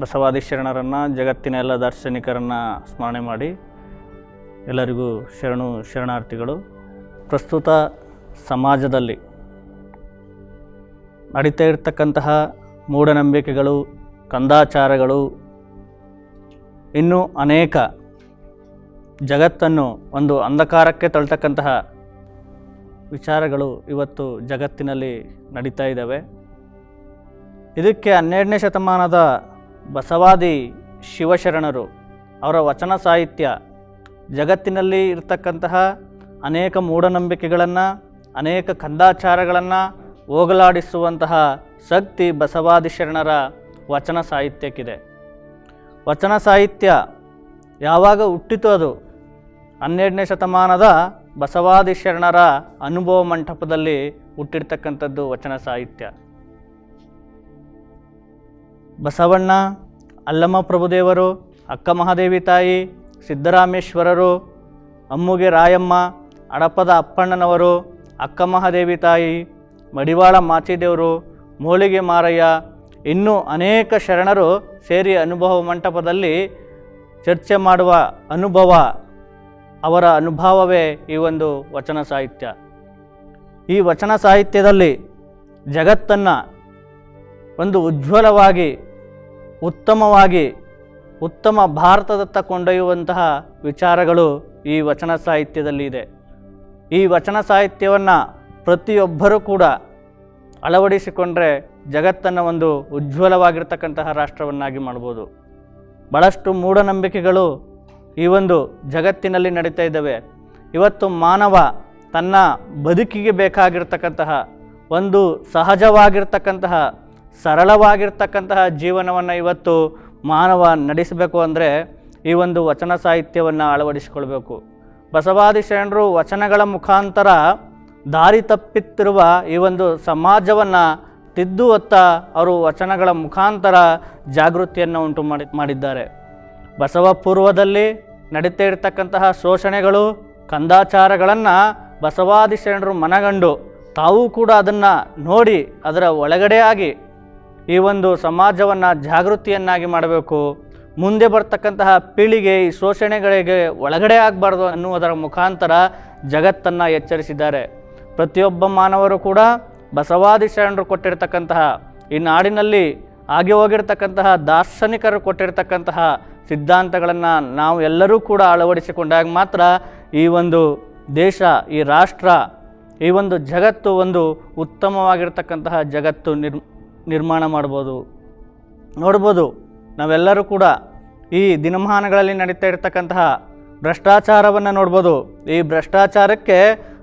ಬಸವಾದಿ ಶರಣರನ್ನು, ಜಗತ್ತಿನ ಎಲ್ಲ ದಾರ್ಶನಿಕರನ್ನು ಸ್ಮರಣೆ ಮಾಡಿ ಎಲ್ಲರಿಗೂ ಶರಣು ಶರಣಾರ್ಥಿಗಳು. ಪ್ರಸ್ತುತ ಸಮಾಜದಲ್ಲಿ ನಡೀತಾ ಇರ್ತಕ್ಕಂತಹ ಮೂಢನಂಬಿಕೆಗಳು, ಕಂದಾಚಾರಗಳು ಇನ್ನೂ ಅನೇಕ ಜಗತ್ತನ್ನು ಒಂದು ಅಂಧಕಾರಕ್ಕೆ ತಳ್ತಕ್ಕಂತಹ ವಿಚಾರಗಳು ಇವತ್ತು ಜಗತ್ತಿನಲ್ಲಿ ನಡೀತಾ ಇದ್ದಾವೆ. ಇದಕ್ಕೆ ಹನ್ನೆರಡನೇ ಶತಮಾನದ ಬಸವಾದಿ ಶಿವಶರಣರು ಅವರ ವಚನ ಸಾಹಿತ್ಯ ಜಗತ್ತಿನಲ್ಲಿ ಇರತಕ್ಕಂತಹ ಅನೇಕ ಮೂಢನಂಬಿಕೆಗಳನ್ನು, ಅನೇಕ ಕಂದಾಚಾರಗಳನ್ನು ಹೋಗಲಾಡಿಸುವಂತಹ ಶಕ್ತಿ ಬಸವಾದಿ ಶರಣರ ವಚನ ಸಾಹಿತ್ಯಕ್ಕಿದೆ. ವಚನ ಸಾಹಿತ್ಯ ಯಾವಾಗ ಹುಟ್ಟಿತು ಅದು ಹನ್ನೆರಡನೇ ಶತಮಾನದ ಬಸವಾದಿ ಶರಣರ ಅನುಭವ ಮಂಟಪದಲ್ಲಿ ಹುಟ್ಟಿರ್ತಕ್ಕಂಥದ್ದು ವಚನ ಸಾಹಿತ್ಯ. ಬಸವಣ್ಣ, ಅಲ್ಲಮ್ಮ ಪ್ರಭುದೇವರು, ಅಕ್ಕ ಮಹಾದೇವಿ ತಾಯಿ, ಸಿದ್ದರಾಮೇಶ್ವರರು, ಅಮ್ಮುಗೆ ರಾಯಮ್ಮ, ಅಡಪದ ಅಪ್ಪಣ್ಣನವರು, ಅಕ್ಕ ಮಹಾದೇವಿ ತಾಯಿ, ಮಡಿವಾಳ ಮಾಚಿದೇವರು ಮೋಳಿಗೆ ಮಾರಯ್ಯ, ಇನ್ನೂ ಅನೇಕ ಶರಣರು ಸೇರಿ ಅನುಭವ ಮಂಟಪದಲ್ಲಿ ಚರ್ಚೆ ಮಾಡುವ ಅನುಭವ, ಅವರ ಅನುಭವವೇ ಈ ಒಂದು ವಚನ ಸಾಹಿತ್ಯ. ಈ ವಚನ ಸಾಹಿತ್ಯದಲ್ಲಿ ಜಗತ್ತನ್ನು ಒಂದು ಉಜ್ವಲವಾಗಿ ಉತ್ತಮವಾಗಿ, ಉತ್ತಮ ಭಾರತದತ್ತ ಕೊಂಡೊಯ್ಯುವಂತಹ ವಿಚಾರಗಳು ಈ ವಚನ ಸಾಹಿತ್ಯದಲ್ಲಿ ಇದೆ. ಈ ವಚನ ಸಾಹಿತ್ಯವನ್ನು ಪ್ರತಿಯೊಬ್ಬರೂ ಕೂಡ ಅಳವಡಿಸಿಕೊಂಡ್ರೆ ಜಗತ್ತನ್ನು ಒಂದು ಉಜ್ವಲವಾಗಿರ್ತಕ್ಕಂತಹ ರಾಷ್ಟ್ರವನ್ನಾಗಿ ಮಾಡ್ಬೋದು. ಭಾಳಷ್ಟು ಮೂಢನಂಬಿಕೆಗಳು ಈ ಒಂದು ಜಗತ್ತಿನಲ್ಲಿ ನಡೀತಾ ಇದ್ದಾವೆ. ಇವತ್ತು ಮಾನವ ತನ್ನ ಬದುಕಿಗೆ ಬೇಕಾಗಿರ್ತಕ್ಕಂತಹ, ಒಂದು ಸಹಜವಾಗಿರ್ತಕ್ಕಂತಹ ಸರಳವಾಗಿರ್ತಕ್ಕಂತಹ ಜೀವನವನ್ನು ಇವತ್ತು ಮಾನವ ನಡೆಸಬೇಕು ಅಂದರೆ ಈ ಒಂದು ವಚನ ಸಾಹಿತ್ಯವನ್ನು ಅಳವಡಿಸಿಕೊಳ್ಬೇಕು. ಬಸವಾದಿ ಶರಣರು ವಚನಗಳ ಮುಖಾಂತರ ದಾರಿ ತಪ್ಪಿತ್ತಿರುವ ಈ ಒಂದು ಸಮಾಜವನ್ನು ತಿದ್ದುವತ್ತ ಅವರು ವಚನಗಳ ಮುಖಾಂತರ ಜಾಗೃತಿಯನ್ನು ಉಂಟು ಮಾಡಿ ಮಾಡಿದ್ದಾರೆ. ಬಸವ ಪೂರ್ವದಲ್ಲಿ ನಡೀತಾ ಇರತಕ್ಕಂತಹ ಶೋಷಣೆಗಳು, ಕಂದಾಚಾರಗಳನ್ನು ಬಸವಾದಿ ಶರಣರು ಮನಗಂಡು ತಾವೂ ಕೂಡ ಅದನ್ನು ನೋಡಿ ಅದರ ಒಳಗಡೆ ಆಗಿ ಈ ಒಂದು ಸಮಾಜವನ್ನು ಜಾಗೃತಿಯನ್ನಾಗಿ ಮಾಡಬೇಕು. ಮುಂದೆ ಬರ್ತಕ್ಕಂತಹ ಪೀಳಿಗೆ ಈ ಶೋಷಣೆಗಳಿಗೆ ಒಳಗಡೆ ಆಗಬಾರ್ದು ಅನ್ನುವುದರ ಮುಖಾಂತರ ಜಗತ್ತನ್ನು ಎಚ್ಚರಿಸಿದ್ದಾರೆ. ಪ್ರತಿಯೊಬ್ಬ ಮಾನವರು ಕೂಡ ಬಸವಾದಿ ಶರಣರು ಕೊಟ್ಟಿರ್ತಕ್ಕಂತಹ ಈ ನಾಡಿನಲ್ಲಿ ಆಗಿ ಹೋಗಿರ್ತಕ್ಕಂತಹ ದಾರ್ಶನಿಕರು ಕೊಟ್ಟಿರ್ತಕ್ಕಂತಹ ಸಿದ್ಧಾಂತಗಳನ್ನು ನಾವು ಎಲ್ಲರೂ ಕೂಡ ಅಳವಡಿಸಿಕೊಂಡಾಗ ಮಾತ್ರ ಈ ಒಂದು ದೇಶ, ಈ ರಾಷ್ಟ್ರ, ಈ ಒಂದು ಜಗತ್ತು ಒಂದು ಉತ್ತಮವಾಗಿರ್ತಕ್ಕಂತಹ ಜಗತ್ತು ನಿರ್ ನಿರ್ಮಾಣ ಮಾಡ್ಬೋದು. ನೋಡ್ಬೋದು, ನಾವೆಲ್ಲರೂ ಕೂಡ ಈ ದಿನಮಾನಗಳಲ್ಲಿ ನಡೀತಾ ಇರತಕ್ಕಂತಹ ಭ್ರಷ್ಟಾಚಾರವನ್ನು ನೋಡ್ಬೋದು. ಈ ಭ್ರಷ್ಟಾಚಾರಕ್ಕೆ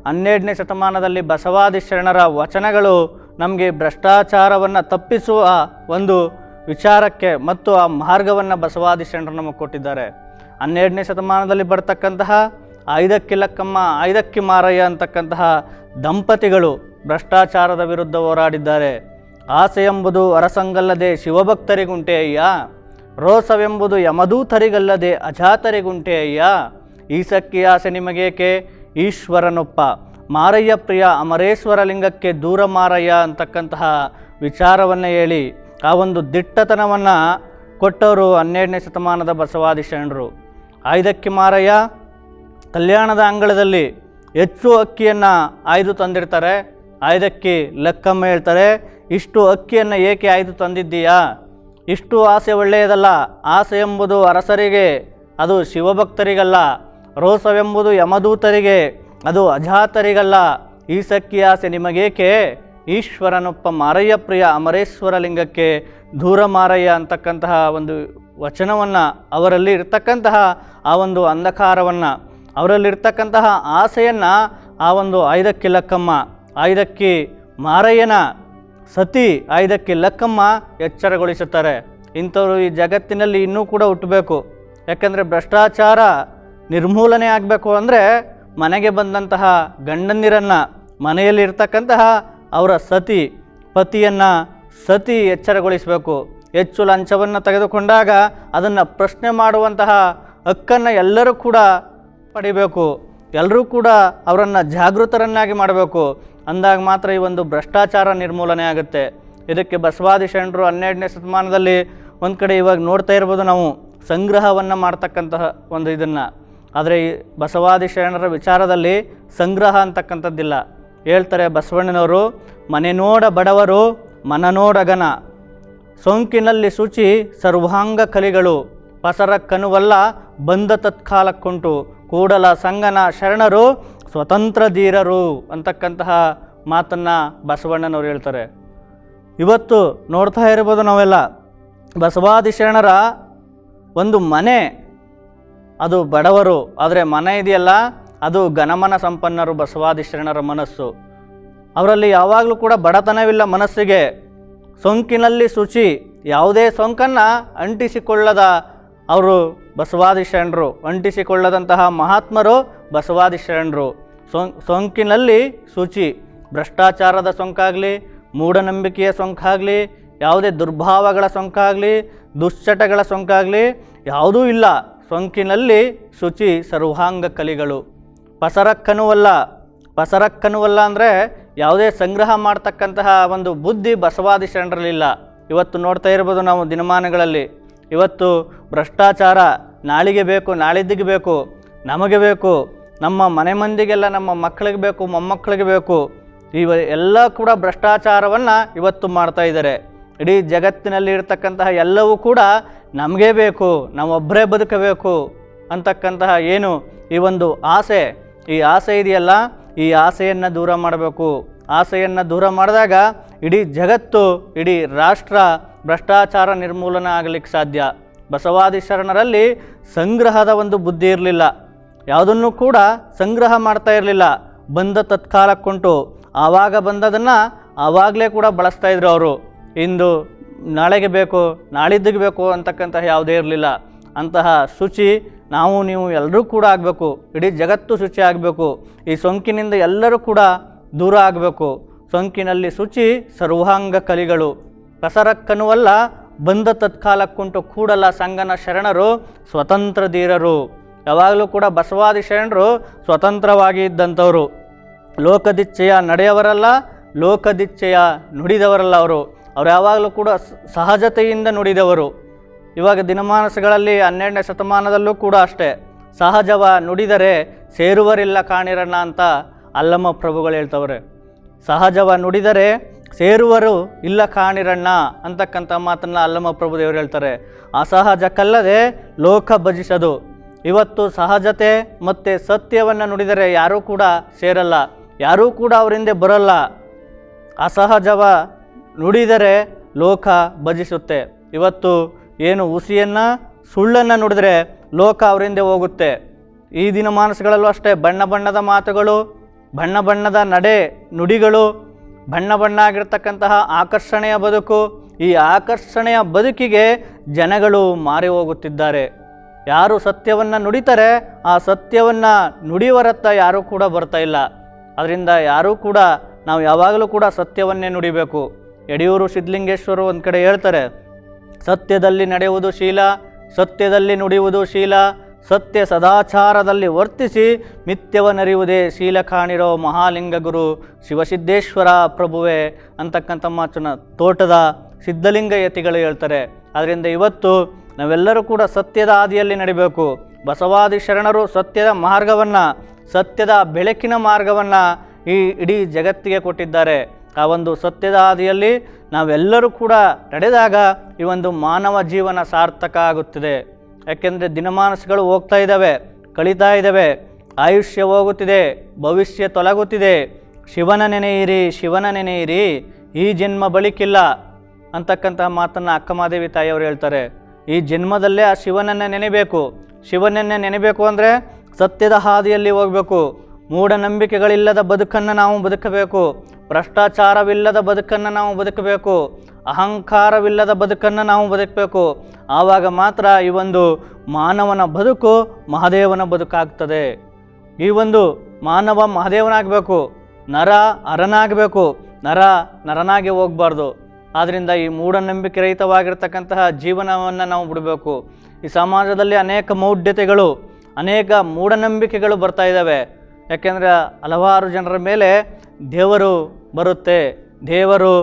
ಹನ್ನೆರಡನೇ ಶತಮಾನದಲ್ಲಿ ಬಸವಾದಿ ಶರಣರ ವಚನಗಳು ನಮಗೆ ಭ್ರಷ್ಟಾಚಾರವನ್ನು ತಪ್ಪಿಸುವ ಒಂದು ವಿಚಾರಕ್ಕೆ ಮತ್ತು ಆ ಮಾರ್ಗವನ್ನು ಬಸವಾದಿ ಶರಣರು ನಮಗೆ ಕೊಟ್ಟಿದ್ದಾರೆ. ಹನ್ನೆರಡನೇ ಶತಮಾನದಲ್ಲಿ ಬರ್ತಕ್ಕಂತಹ ಐದಕ್ಕಿ ಲಕ್ಕಮ್ಮ, ಐದಕ್ಕಿ ಮಾರಯ್ಯ ಅಂತಕ್ಕಂತಹ ದಂಪತಿಗಳು ಭ್ರಷ್ಟಾಚಾರದ ವಿರುದ್ಧ ಹೋರಾಡಿದ್ದಾರೆ. ಆಸೆ ಎಂಬುದು ಅರಸಂಗಲ್ಲದೆ ಶಿವಭಕ್ತರಿಗುಂಟೆ ಅಯ್ಯ. ರೋಸವೆಂಬುದು ಯಮದೂತರಿಗಲ್ಲದೆ ಅಜಾತರಿಗುಂಟೆ ಅಯ್ಯ. ಈಸಕ್ಕಿ ಆಸೆ ನಿಮಗೇಕೆ? ಈಶ್ವರನೊಪ್ಪ. ಮಾರಯ್ಯ ಪ್ರಿಯ ಅಮರೇಶ್ವರ ಲಿಂಗಕ್ಕೆ ದೂರ ಮಾರಯ್ಯ ಅಂತಕ್ಕಂತಹ ವಿಚಾರವನ್ನು ಹೇಳಿ, ಆ ಒಂದು ದಿಟ್ಟತನವನ್ನು ಕೊಟ್ಟವರು ಹನ್ನೆರಡನೇ ಶತಮಾನದ ಬಸವಾದಿ ಶರಣರು ಆಯ್ದಕ್ಕಿ ಮಾರಯ್ಯ, ಕಲ್ಯಾಣದ ಅಂಗಳದಲ್ಲಿ ಹೆಚ್ಚು ಅಕ್ಕಿಯನ್ನು ಆಯ್ದು ತಂದಿರ್ತಾರೆ ಆಯ್ದಕ್ಕಿ ಲೆಕ್ಕಮ್ಮ ಹೇಳ್ತಾರೆ ಇಷ್ಟು ಅಕ್ಕಿಯನ್ನು ಏಕೆ ಆಯ್ದು ತಂದಿದ್ದೀಯಾ? ಇಷ್ಟು ಆಸೆ ಒಳ್ಳೆಯದಲ್ಲ. ಆಸೆ ಎಂಬುದು ಅರಸರಿಗೆ, ಅದು ಶಿವಭಕ್ತರಿಗಲ್ಲ. ರೋಸವೆಂಬುದು ಯಮದೂತರಿಗೆ, ಅದು ಅಜಾತರಿಗಲ್ಲ. ಈ ಸಕ್ಕಿ ಆಸೆ ನಿಮಗೇಕೆ? ಈಶ್ವರನೊಪ್ಪ ಮಾರಯ್ಯ ಪ್ರಿಯ ಅಮರೇಶ್ವರ ಲಿಂಗಕ್ಕೆ ದೂರ ಮಾರಯ್ಯ ಅಂತಕ್ಕಂತಹ ಒಂದು ವಚನವನ್ನು, ಅವರಲ್ಲಿ ಇರ್ತಕ್ಕಂತಹ ಆ ಒಂದು ಅಂಧಕಾರವನ್ನು, ಅವರಲ್ಲಿರ್ತಕ್ಕಂತಹ ಆಸೆಯನ್ನು ಆ ಒಂದು ಆಯ್ದಕ್ಕಿ ಲಕ್ಕಮ್ಮ ಆಯ್ದಕ್ಕಿ ಮಾರಯ್ಯನ ಸತಿ ಆಯ್ದಕ್ಕೆ ಲಕ್ಕಮ್ಮ ಎಚ್ಚರಗೊಳಿಸುತ್ತಾರೆ. ಇಂಥವರು ಈ ಜಗತ್ತಿನಲ್ಲಿ ಇನ್ನೂ ಕೂಡ ಹುಟ್ಟಬೇಕು. ಯಾಕಂದರೆ ಭ್ರಷ್ಟಾಚಾರ ನಿರ್ಮೂಲನೆ ಆಗಬೇಕು ಅಂದರೆ ಮನೆಗೆ ಬಂದಂತಹ ಗಂಡಂದಿರನ್ನು ಮನೆಯಲ್ಲಿರ್ತಕ್ಕಂತಹ ಅವರ ಸತಿ, ಪತಿಯನ್ನು ಸತಿ ಎಚ್ಚರಗೊಳಿಸಬೇಕು. ಹೆಚ್ಚು ಲಂಚವನ್ನು ತೆಗೆದುಕೊಂಡಾಗ ಅದನ್ನು ಪ್ರಶ್ನೆ ಮಾಡುವಂತಹ ಹಕ್ಕನ್ನು ಎಲ್ಲರೂ ಕೂಡ ಪಡಿಬೇಕು. ಎಲ್ಲರೂ ಕೂಡ ಅವರನ್ನು ಜಾಗೃತರನ್ನಾಗಿ ಮಾಡಬೇಕು. ಅಂದಾಗ ಮಾತ್ರ ಈ ಒಂದು ಭ್ರಷ್ಟಾಚಾರ ನಿರ್ಮೂಲನೆ ಆಗುತ್ತೆ. ಇದಕ್ಕೆ ಬಸವಾದಿ ಶರಣರು ಹನ್ನೆರಡನೇ ಶತಮಾನದಲ್ಲಿ ಒಂದು ಕಡೆ ಇವಾಗ ನೋಡ್ತಾ ಇರ್ಬೋದು ನಾವು, ಸಂಗ್ರಹವನ್ನು ಮಾಡ್ತಕ್ಕಂತಹ ಒಂದು ಇದನ್ನು. ಆದರೆ ಈ ಬಸವಾದಿ ಶರಣರ ವಿಚಾರದಲ್ಲಿ ಸಂಗ್ರಹ ಅಂತಕ್ಕಂಥದ್ದಿಲ್ಲ. ಹೇಳ್ತಾರೆ ಬಸವಣ್ಣನವರು, ಮನೆ ನೋಡ ಬಡವರು, ಮನ ನೋಡಗನ ಸೋಂಕಿನಲ್ಲಿ ಶುಚಿ ಸರ್ವಾಂಗ ಕಲಿಗಳು. ಪಸರ ಕನುವಲ್ಲ ಬಂದ ತತ್ಕಾಲಕ್ಕುಂಟು. ಕೂಡಲ ಸಂಗನ ಶರಣರು ಸ್ವತಂತ್ರ ಧೀರರು ಅಂತಕ್ಕಂತಹ ಮಾತನ್ನು ಬಸವಣ್ಣನವರು ಹೇಳ್ತಾರೆ. ಇವತ್ತು ನೋಡ್ತಾ ಇರ್ಬೋದು ನಾವೆಲ್ಲ. ಬಸವಾದಿ ಶರಣರ ಒಂದು ಮನೆ, ಅದು ಬಡವರು. ಆದರೆ ಮನೆ ಇದೆಯಲ್ಲ, ಅದು ಘನಮನ ಸಂಪನ್ನರು ಬಸವಾದಿ ಶರಣರ ಮನಸ್ಸು. ಅವರಲ್ಲಿ ಯಾವಾಗಲೂ ಕೂಡ ಬಡತನವಿಲ್ಲ ಮನಸ್ಸಿಗೆ. ಸೋಂಕಿನಲ್ಲಿ ಶುಚಿ, ಯಾವುದೇ ಸೋಂಕನ್ನು ಅಂಟಿಸಿಕೊಳ್ಳದ ಅವರು ಬಸವಾದಿ ಶರಣರು ಅಂಟಿಸಿಕೊಳ್ಳದಂತಹ ಮಹಾತ್ಮರು ಬಸವಾದಿ ಶರಣರು ಸೋಂಕಿನಲ್ಲಿ ಶುಚಿ, ಭ್ರಷ್ಟಾಚಾರದ ಸೋಂಕಾಗಲಿ, ಮೂಢನಂಬಿಕೆಯ ಸೋಂಕಾಗಲಿ, ಯಾವುದೇ ದುರ್ಭಾವಗಳ ಸೋಂಕಾಗಲಿ, ದುಶ್ಚಟಗಳ ಸೋಂಕಾಗಲಿ ಯಾವುದೂ ಇಲ್ಲ. ಸೋಂಕಿನಲ್ಲಿ ಶುಚಿ ಸರ್ವಾಂಗ ಕಲಿಗಳು. ಪಸರಕ್ಕನುವಲ್ಲ. ಪಸರಕ್ಕನುವಲ್ಲ ಅಂದರೆ ಯಾವುದೇ ಸಂಗ್ರಹ ಮಾಡ್ತಕ್ಕಂತಹ ಒಂದು ಬುದ್ಧಿ ಬಸವಾದಿ ಶರಣರಲ್ಲಿಲ್ಲ ಇವತ್ತು ನೋಡ್ತಾ ಇರ್ಬೋದು ನಾವು ದಿನಮಾನಗಳಲ್ಲಿ. ಇವತ್ತು ಭ್ರಷ್ಟಾಚಾರ ನಾಳಿಗೆ ಬೇಕು, ನಾಳಿದ್ದಿಗೆ ಬೇಕು, ನಮಗೆ ಬೇಕು. ನಮ್ಮ ಮನೆ ಮಂದಿಗೆಲ್ಲ ನಮ್ಮ ಮಕ್ಕಳಿಗೆ ಬೇಕು, ಮೊಮ್ಮಕ್ಕಳಿಗೆ ಬೇಕು. ಇವ ಎಲ್ಲ ಕೂಡ ಭ್ರಷ್ಟಾಚಾರವನ್ನು ಇವತ್ತು ಮಾಡ್ತಾ ಇದ್ದಾರೆ. ಇಡೀ ಜಗತ್ತಿನಲ್ಲಿ ಇರ್ತಕ್ಕಂತಹ ಎಲ್ಲವೂ ಕೂಡ ನಮಗೇ ಬೇಕು ನಾವೊಬ್ಬರೇ ಬದುಕಬೇಕು ಅಂತಕ್ಕಂತಹ ಏನು ಈ ಒಂದು ಆಸೆ. ಈ ಆಸೆ ಇದೆಯಲ್ಲ, ಈ ಆಸೆಯನ್ನು ದೂರ ಮಾಡಬೇಕು. ಆಸೆಯನ್ನು ದೂರ ಮಾಡಿದಾಗ ಇಡೀ ಜಗತ್ತು, ಇಡೀ ರಾಷ್ಟ್ರ ಭ್ರಷ್ಟಾಚಾರ ನಿರ್ಮೂಲನ ಆಗಲಿಕ್ಕೆ ಸಾಧ್ಯ. ಬಸವಾದಿ ಶರಣರಲ್ಲಿ ಸಂಗ್ರಹದ ಒಂದು ಬುದ್ಧಿ ಇರಲಿಲ್ಲ. ಯಾವುದನ್ನು ಕೂಡ ಸಂಗ್ರಹ ಮಾಡ್ತಾ ಇರಲಿಲ್ಲ. ಬಂದ ತತ್ಕಾಲಕ್ಕುಂಟು. ಆವಾಗ ಬಂದದನ್ನು ಆವಾಗಲೇ ಕೂಡ ಬಳಸ್ತಾ ಇದ್ರು ಅವರು. ಇಂದು ನಾಳೆಗೆ ಬೇಕು ನಾಳಿದ್ದಿಗೆ ಬೇಕು ಅಂತಕ್ಕಂತಹ ಯಾವುದೇ ಇರಲಿಲ್ಲ. ಅಂತಹ ಶುಚಿ ನಾವು, ನೀವು ಎಲ್ಲರೂ ಕೂಡ ಆಗಬೇಕು. ಇಡೀ ಜಗತ್ತು ಶುಚಿ ಆಗಬೇಕು. ಈ ಸೋಂಕಿನಿಂದ ಎಲ್ಲರೂ ಕೂಡ ದೂರ ಆಗಬೇಕು. ಸೋಂಕಿನಲ್ಲಿ ಶುಚಿ ಸರ್ವಾಂಗ ಕಲಿಗಳು. ಕಸರಕ್ಕನುವಲ್ಲ ಬಂದ ತತ್ಕಾಲಕ್ಕುಂಟು ಕೂಡಲ ಸಂಗನ ಶರಣರು, ಸ್ವತಂತ್ರ ಧೀರರು. ಯಾವಾಗಲೂ ಕೂಡ ಬಸವಾದಿ ಶರಣರು ಸ್ವತಂತ್ರವಾಗಿ ಇದ್ದಂಥವರು. ಲೋಕದಿಚ್ಛೆಯ ನಡೆಯವರಲ್ಲ ಲೋಕದಿಚ್ಛೆಯ ನುಡಿದವರಲ್ಲ ಅವರು. ಅವರು ಯಾವಾಗಲೂ ಕೂಡ ಸಹಜತೆಯಿಂದ ನುಡಿದವರು. ಇವಾಗ ದಿನಮಾನಸಗಳಲ್ಲಿ, ಹನ್ನೆರಡನೇ ಶತಮಾನದಲ್ಲೂ ಕೂಡ ಅಷ್ಟೇ. ಸಹಜವ ನುಡಿದರೆ ಸೇರುವರಿಲ್ಲ ಕಾಣಿರಣ್ಣ ಅಂತ ಅಲ್ಲಮ್ಮ ಪ್ರಭುಗಳು ಹೇಳ್ತವ್ರೆ. ಸಹಜವ ನುಡಿದರೆ ಸೇರುವರು ಇಲ್ಲ ಕಾಣಿರಣ್ಣ ಅಂತಕ್ಕಂಥ ಮಾತನ್ನು ಅಲ್ಲಮ್ಮ ಪ್ರಭುದೇವರು ಹೇಳ್ತಾರೆ. ಅಸಹಜಕ್ಕಲ್ಲದೆ ಲೋಕ ಭಜಿಸದು. ಇವತ್ತು ಸಹಜತೆ ಮತ್ತು ಸತ್ಯವನ್ನು ನುಡಿದರೆ ಯಾರೂ ಕೂಡ ಸೇರಲ್ಲ, ಯಾರೂ ಕೂಡ ಅವರಿಂದ ಬರಲ್ಲ. ಅಸಹಜವ ನುಡಿದರೆ ಲೋಕ ಭಜಿಸುತ್ತೆ. ಇವತ್ತು ಏನು ಹುಸಿಯನ್ನು ಸುಳ್ಳನ್ನು ನುಡಿದರೆ ಲೋಕ ಅವರಿಂದ ಹೋಗುತ್ತೆ. ಈ ದಿನ ಮಾನಸಗಳಲ್ಲೂ ಅಷ್ಟೇ, ಬಣ್ಣ ಬಣ್ಣದ ಮಾತುಗಳು, ಬಣ್ಣ ಬಣ್ಣದ ನಡೆ ನುಡಿಗಳು, ಬಣ್ಣ ಬಣ್ಣ ಆಗಿರ್ತಕ್ಕಂತಹ ಆಕರ್ಷಣೆಯ ಬದುಕು, ಈ ಆಕರ್ಷಣೆಯ ಬದುಕಿಗೆ ಜನಗಳು ಮಾರಿ ಹೋಗುತ್ತಿದ್ದಾರೆ. ಯಾರು ಸತ್ಯವನ್ನು ನುಡಿತಾರೆ, ಆ ಸತ್ಯವನ್ನು ನುಡಿವರತ್ತ ಯಾರೂ ಕೂಡ ಬರ್ತಾ ಇಲ್ಲ. ಅದರಿಂದ ಯಾರೂ ಕೂಡ, ನಾವು ಯಾವಾಗಲೂ ಕೂಡ ಸತ್ಯವನ್ನೇ ನುಡಿಬೇಕು. ಯಡಿಯೂರು ಸಿದ್ಧಲಿಂಗೇಶ್ವರು ಒಂದು ಕಡೆ ಹೇಳ್ತಾರೆ, ಸತ್ಯದಲ್ಲಿ ನಡೆಯುವುದು ಶೀಲ, ಸತ್ಯದಲ್ಲಿ ನುಡಿಯುವುದು ಶೀಲ, ಸತ್ಯ ಸದಾಚಾರದಲ್ಲಿ ವರ್ತಿಸಿ ಮಿಥ್ಯವನರಿಯುವುದೇ ಶೀಲ ಕಾಣಿರೋ ಮಹಾಲಿಂಗ ಗುರು ಶಿವಸಿದ್ದೇಶ್ವರ ಪ್ರಭುವೆ ಅಂತಕ್ಕಂಥ ಮಾತನ್ನ ತೋಟದ ಸಿದ್ಧಲಿಂಗ ಯತಿಗಳು ಹೇಳ್ತಾರೆ. ಅದರಿಂದ ಇವತ್ತು ನಾವೆಲ್ಲರೂ ಕೂಡ ಸತ್ಯದ ಹಾದಿಯಲ್ಲಿ ನಡಿಬೇಕು. ಬಸವಾದಿ ಶರಣರು ಸತ್ಯದ ಮಾರ್ಗವನ್ನು, ಸತ್ಯದ ಬೆಳಕಿನ ಮಾರ್ಗವನ್ನು ಈ ಇಡೀ ಜಗತ್ತಿಗೆ ಕೊಟ್ಟಿದ್ದಾರೆ. ಆ ಒಂದು ಸತ್ಯದ ಹಾದಿಯಲ್ಲಿ ನಾವೆಲ್ಲರೂ ಕೂಡ ನಡೆದಾಗ ಈ ಒಂದು ಮಾನವ ಜೀವನ ಸಾರ್ಥಕ ಆಗುತ್ತಿದೆ. ಯಾಕೆಂದರೆ ದಿನಮಾನಸಗಳು ಹೋಗ್ತಾ ಇದ್ದಾವೆ, ಕಳೀತಾ ಇದ್ದಾವೆ, ಆಯುಷ್ಯ ಹೋಗುತ್ತಿದೆ, ಭವಿಷ್ಯ ತೊಲಗುತ್ತಿದೆ. ಶಿವನ ನೆನೆಯಿರಿ ಶಿವನ ನೆನೆಯಿರಿ, ಈ ಜನ್ಮ ಬಳಿಕಿಲ್ಲ ಅಂತಕ್ಕಂತಹ ಮಾತನ್ನು ಅಕ್ಕಮಾದೇವಿ ತಾಯಿಯವರು ಹೇಳ್ತಾರೆ. ಈ ಜನ್ಮದಲ್ಲೇ ಆ ಶಿವನನ್ನು ನೆನೆಬೇಕು. ಶಿವನನ್ನೇ ನೆನೆಬೇಕು ಅಂದರೆ ಸತ್ಯದ ಹಾದಿಯಲ್ಲಿ ಹೋಗಬೇಕು. ಮೂಢನಂಬಿಕೆಗಳಿಲ್ಲದ ಬದುಕನ್ನು ನಾವು ಬದುಕಬೇಕು. ಭ್ರಷ್ಟಾಚಾರವಿಲ್ಲದ ಬದುಕನ್ನು ನಾವು ಬದುಕಬೇಕು. ಅಹಂಕಾರವಿಲ್ಲದ ಬದುಕನ್ನು ನಾವು ಬದುಕಬೇಕು. ಆವಾಗ ಮಾತ್ರ ಈ ಒಂದು ಮಾನವನ ಬದುಕು ಮಹಾದೇವನ ಬದುಕಾಗ್ತದೆ. ಈ ಒಂದು ಮಾನವ ಮಹಾದೇವನಾಗಬೇಕು. ನರ ಅರನಾಗಬೇಕು. ನರ ನರನಾಗಿ ಹೋಗಬಾರ್ದು. ಆದ್ದರಿಂದ ಈ ಮೂಢನಂಬಿಕೆ ರಹಿತವಾಗಿರ್ತಕ್ಕಂತಹ ಜೀವನವನ್ನು ನಾವು ಬಿಡಬೇಕು. ಈ ಸಮಾಜದಲ್ಲಿ ಅನೇಕ ಮೌಢ್ಯತೆಗಳು, ಅನೇಕ ಮೂಢನಂಬಿಕೆಗಳು ಬರ್ತಾ ಇದ್ದಾವೆ ಯಾಕೆಂದರೆ ಹಲವಾರು ಜನರ ಮೇಲೆ ದೇವರು ಬರುತ್ತೆ. ದೇವರು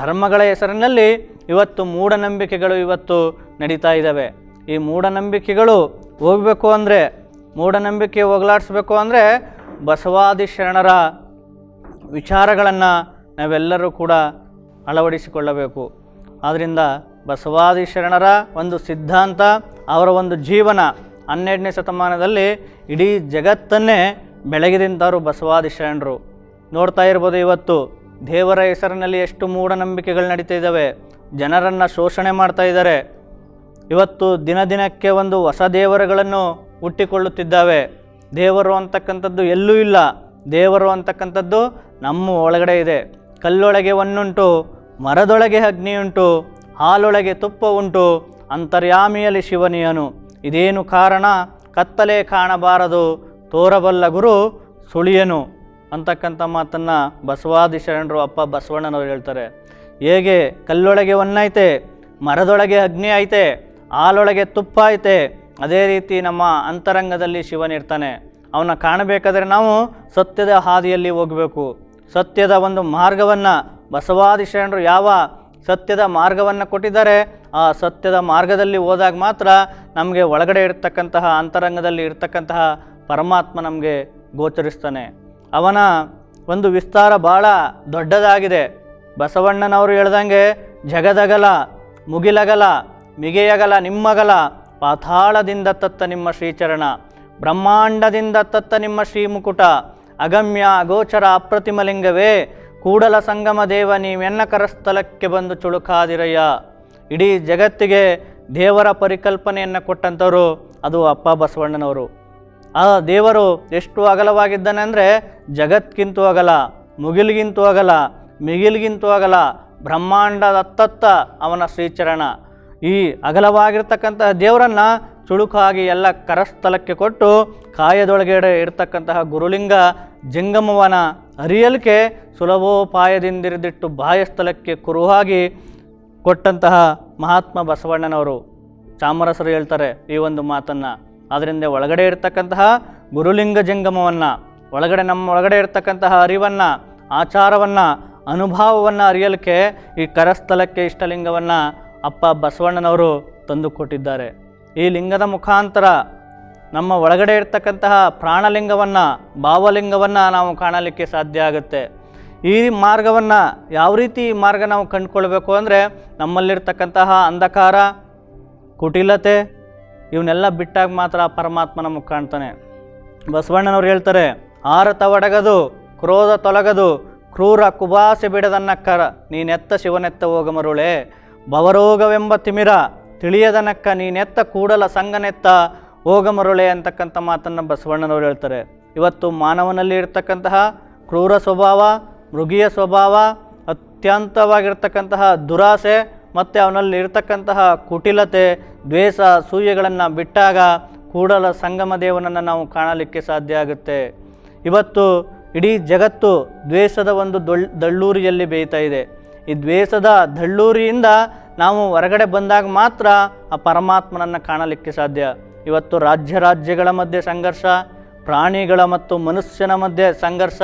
ಧರ್ಮಗಳ ಹೆಸರಿನಲ್ಲಿ ಇವತ್ತು ಮೂಢನಂಬಿಕೆಗಳು ಇವತ್ತು ನಡೀತಾ ಇದ್ದಾವೆ ಈ ಮೂಢನಂಬಿಕೆಗಳು ಹೋಗಬೇಕು ಅಂದರೆ, ಮೂಢನಂಬಿಕೆ ಹೋಗಲಾಡಿಸ್ಬೇಕು ಅಂದರೆ ಬಸವಾದಿ ಶರಣರ ವಿಚಾರಗಳನ್ನು ನಾವೆಲ್ಲರೂ ಕೂಡ ಅಳವಡಿಸಿಕೊಳ್ಳಬೇಕು. ಆದ್ದರಿಂದ ಬಸವಾದಿ ಶರಣರ ಒಂದು ಸಿದ್ಧಾಂತ, ಅವರ ಒಂದು ಜೀವನ ಹನ್ನೆರಡನೇ ಶತಮಾನದಲ್ಲಿ ಇಡೀ ಜಗತ್ತನ್ನೇ ಬೆಳಗಿದಂಥವರು ಬಸವಾದಿ ಶರಣರು. ನೋಡ್ತಾ ಇರ್ಬೋದು ಇವತ್ತು, ದೇವರ ಹೆಸರಿನಲ್ಲಿ ಎಷ್ಟು ಮೂಢನಂಬಿಕೆಗಳು ನಡೀತಾ ಇದ್ದಾವೆ, ಜನರನ್ನು ಶೋಷಣೆ ಮಾಡ್ತಾ ಇದ್ದಾರೆ. ಇವತ್ತು ದಿನ ದಿನಕ್ಕೆ ಒಂದು ಹೊಸ ದೇವರುಗಳನ್ನು ಹುಟ್ಟಿಕೊಳ್ಳುತ್ತಿದ್ದಾವೆ. ದೇವರು ಅಂತಕ್ಕಂಥದ್ದು ಎಲ್ಲೂ ಇಲ್ಲ. ದೇವರು ಅಂತಕ್ಕಂಥದ್ದು ನಮ್ಮ ಒಳಗಡೆ ಇದೆ. ಕಲ್ಲೊಳಗೆ ಒನ್ನುಂಟು ಮರದೊಳಗೆ ಅಗ್ನಿಯುಂಟು, ಹಾಲೊಳಗೆ ತುಪ್ಪ ಉಂಟು, ಅಂತರ್ಯಾಮಿಯಲ್ಲಿ ಶಿವನಿಯನು. ಇದೇನು ಕಾರಣ? ಕತ್ತಲೆ ಕಾಣಬಾರದು. ತೋರಬಲ್ಲ ಗುರು ಸುಳಿಯನು. ಅಂತಕ್ಕಂಥ ಮಾತನ್ನು ಬಸವಾದಿ ಶರಣರು ಅಪ್ಪ ಬಸವಣ್ಣನವರು ಹೇಳ್ತಾರೆ. ಹೇಗೆ? ಕಲ್ಲೊಳಗೆ ಒನ್ನೈತೆ ಮರದೊಳಗೆ ಅಗ್ನಿ ಐತೆ, ಹಾಲೊಳಗೆ ತುಪ್ಪ ಐತೆ. ಅದೇ ರೀತಿ ನಮ್ಮ ಅಂತರಂಗದಲ್ಲಿ ಶಿವನಿರ್ತಾನೆ. ಅವನ ಕಾಣಬೇಕಾದ್ರೆ ನಾವು ಸತ್ಯದ ಹಾದಿಯಲ್ಲಿ ಹೋಗಬೇಕು. ಸತ್ಯದ ಒಂದು ಮಾರ್ಗವನ್ನು ಬಸವಾದಿ ಶರಣರು ಯಾವ ಸತ್ಯದ ಮಾರ್ಗವನ್ನು ಕೊಟ್ಟಿದ್ದಾರೆ, ಆ ಸತ್ಯದ ಮಾರ್ಗದಲ್ಲಿ ಹೋದಾಗ ಮಾತ್ರ ನಮಗೆ ಒಳಗಡೆ ಇರ್ತಕ್ಕಂತಹ, ಅಂತರಂಗದಲ್ಲಿ ಇರ್ತಕ್ಕಂತಹ ಪರಮಾತ್ಮ ನಮಗೆ ಗೋಚರಿಸ್ತಾನೆ. ಅವನ ಒಂದು ವಿಸ್ತಾರ ಭಾಳ ದೊಡ್ಡದಾಗಿದೆ. ಬಸವಣ್ಣನವರು ಹೇಳ್ದಂಗೆ, ಜಗದಗಲ, ಮುಗಿಲಗಲ, ಮಿಗೆಯಗಲ, ನಿಮ್ಮಗಲ, ಪಾತಾಳದಿಂದ ತತ್ತ ನಿಮ್ಮ ಶ್ರೀಚರಣ, ಬ್ರಹ್ಮಾಂಡದಿಂದ ತತ್ತ ನಿಮ್ಮ ಶ್ರೀಮುಕುಟ, ಅಗಮ್ಯ, ಅಗೋಚರ, ಅಪ್ರತಿಮಲಿಂಗವೇ ಕೂಡಲ ಸಂಗಮ ದೇವ ನೀವೆನ್ನ ಕರಸ್ಥಲಕ್ಕೆ ಬಂದು ಚುಳುಕಾದಿರಯ್ಯ. ಇಡೀ ಜಗತ್ತಿಗೆ ದೇವರ ಪರಿಕಲ್ಪನೆಯನ್ನು ಕೊಟ್ಟಂಥವರು ಅದು ಅಪ್ಪ ಬಸವಣ್ಣನವರು. ಆ ದೇವರು ಎಷ್ಟು ಅಗಲವಾಗಿದ್ದಾನೆ ಅಂದರೆ ಜಗತ್ಗಿಂತೂ ಅಗಲ, ಮುಗಿಲ್ಗಿಂತೂ ಅಗಲ, ಮಿಗಿಲ್ಗಿಂತೂ ಅಗಲ ಬ್ರಹ್ಮಾಂಡದ ಅತ್ತತ್ತ ಅವನ ಶ್ರೀಚರಣ. ಈ ಅಗಲವಾಗಿರ್ತಕ್ಕಂತಹ ದೇವರನ್ನು ಚುಳುಕಾಗಿ ಎಲ್ಲ ಕರಸ್ಥಲಕ್ಕೆ ಕೊಟ್ಟು ಕಾಯದೊಳಗೆ ಇರ್ತಕ್ಕಂತಹ ಗುರುಲಿಂಗ ಜಂಗಮವನ ಅರಿಯಲಿಕೆ ಸುಲಭೋಪಾಯದಿಂದಿರಿದಿಟ್ಟು ಬಾಯಸ್ಥಳಕ್ಕೆ ಕುರುಹಾಗಿ ಕೊಟ್ಟಂತಹ ಮಹಾತ್ಮ ಬಸವಣ್ಣನವರು. ಚಾಮರಸರು ಹೇಳ್ತಾರೆ ಈ ಒಂದು ಮಾತನ್ನು. ಆದ್ದರಿಂದ ಒಳಗಡೆ ಇರ್ತಕ್ಕಂತಹ ಗುರುಲಿಂಗ ಜಂಗಮವನ್ನು, ಒಳಗಡೆ ನಮ್ಮ ಒಳಗಡೆ ಇರ್ತಕ್ಕಂತಹ ಅರಿವನ್ನು, ಆಚಾರವನ್ನು, ಅನುಭವವನ್ನು ಅರಿಯಲಿಕ್ಕೆ ಈ ಕರಸ್ಥಲಕ್ಕೆ ಇಷ್ಟಲಿಂಗವನ್ನು ಅಪ್ಪ ಬಸವಣ್ಣನವರು ತಂದುಕೊಟ್ಟಿದ್ದಾರೆ. ಈ ಲಿಂಗದ ಮುಖಾಂತರ ನಮ್ಮ ಒಳಗಡೆ ಇರ್ತಕ್ಕಂತಹ ಪ್ರಾಣಲಿಂಗವನ್ನು, ಭಾವಲಿಂಗವನ್ನು ನಾವು ಕಾಣಲಿಕ್ಕೆ ಸಾಧ್ಯ ಆಗುತ್ತೆ. ಈ ಮಾರ್ಗವನ್ನು ಯಾವ ರೀತಿ ಮಾರ್ಗ ನಾವು ಕಂಡುಕೊಳ್ಬೇಕು ಅಂದರೆ ನಮ್ಮಲ್ಲಿರ್ತಕ್ಕಂತಹ ಅಂಧಕಾರ, ಕುಟಿಲತೆ, ಇವನ್ನೆಲ್ಲ ಬಿಟ್ಟಾಗ ಮಾತ್ರ ಪರಮಾತ್ಮ ನಮಗೆ ಕಾಣ್ತಾನೆ. ಬಸವಣ್ಣನವ್ರು ಹೇಳ್ತಾರೆ ಆರತ ಒಡಗದು, ಕ್ರೋಧ ತೊಲಗದು, ಕ್ರೂರ ಕುಬಾಸೆ ಕರ, ನೀನೆತ್ತ ಶಿವನೆತ್ತ ಹೋಗ ಮರುಳೆ ಭವರೋಗವೆಂಬ ತಿಮಿರ, ತಿಳಿಯದನಕ್ಕ ನೀನೆತ್ತ ಕೂಡಲ ಸಂಗನೆತ್ತ ಹೋಗ ಮರುಳೆ ಅಂತಕ್ಕಂಥ ಮಾತನ್ನು ಬಸವಣ್ಣನವರು ಹೇಳ್ತಾರೆ. ಇವತ್ತು ಮಾನವನಲ್ಲಿ ಇರತಕ್ಕಂತಹ ಕ್ರೂರ ಸ್ವಭಾವ, ಮೃಗೀಯ ಸ್ವಭಾವ, ಅತ್ಯಂತವಾಗಿರ್ತಕ್ಕಂತಹ ದುರಾಸೆ ಮತ್ತು ಅವನಲ್ಲಿ ಇರ್ತಕ್ಕಂತಹ ಕುಟಿಲತೆ, ದ್ವೇಷ, ಸೂಯೆಗಳನ್ನು ಬಿಟ್ಟಾಗ ಕೂಡಲ ಸಂಗಮ ದೇವನನ್ನು ನಾವು ಕಾಣಲಿಕ್ಕೆ ಸಾಧ್ಯ ಆಗುತ್ತೆ. ಇವತ್ತು ಇಡೀ ಜಗತ್ತು ದ್ವೇಷದ ಒಂದು ದೊಳ್, ದಳ್ಳೂರಿಯಲ್ಲಿ ಬೇಯ್ತಾ ಇದೆ. ಈ ದ್ವೇಷದ ದಳ್ಳೂರಿಯಿಂದ ನಾವು ಹೊರಗಡೆ ಬಂದಾಗ ಮಾತ್ರ ಆ ಪರಮಾತ್ಮನನ್ನು ಕಾಣಲಿಕ್ಕೆ ಸಾಧ್ಯ. ಇವತ್ತು ರಾಜ್ಯ ರಾಜ್ಯಗಳ ಮಧ್ಯೆ ಸಂಘರ್ಷ, ಪ್ರಾಣಿಗಳ ಮತ್ತು ಮನುಷ್ಯನ ಮಧ್ಯೆ ಸಂಘರ್ಷ,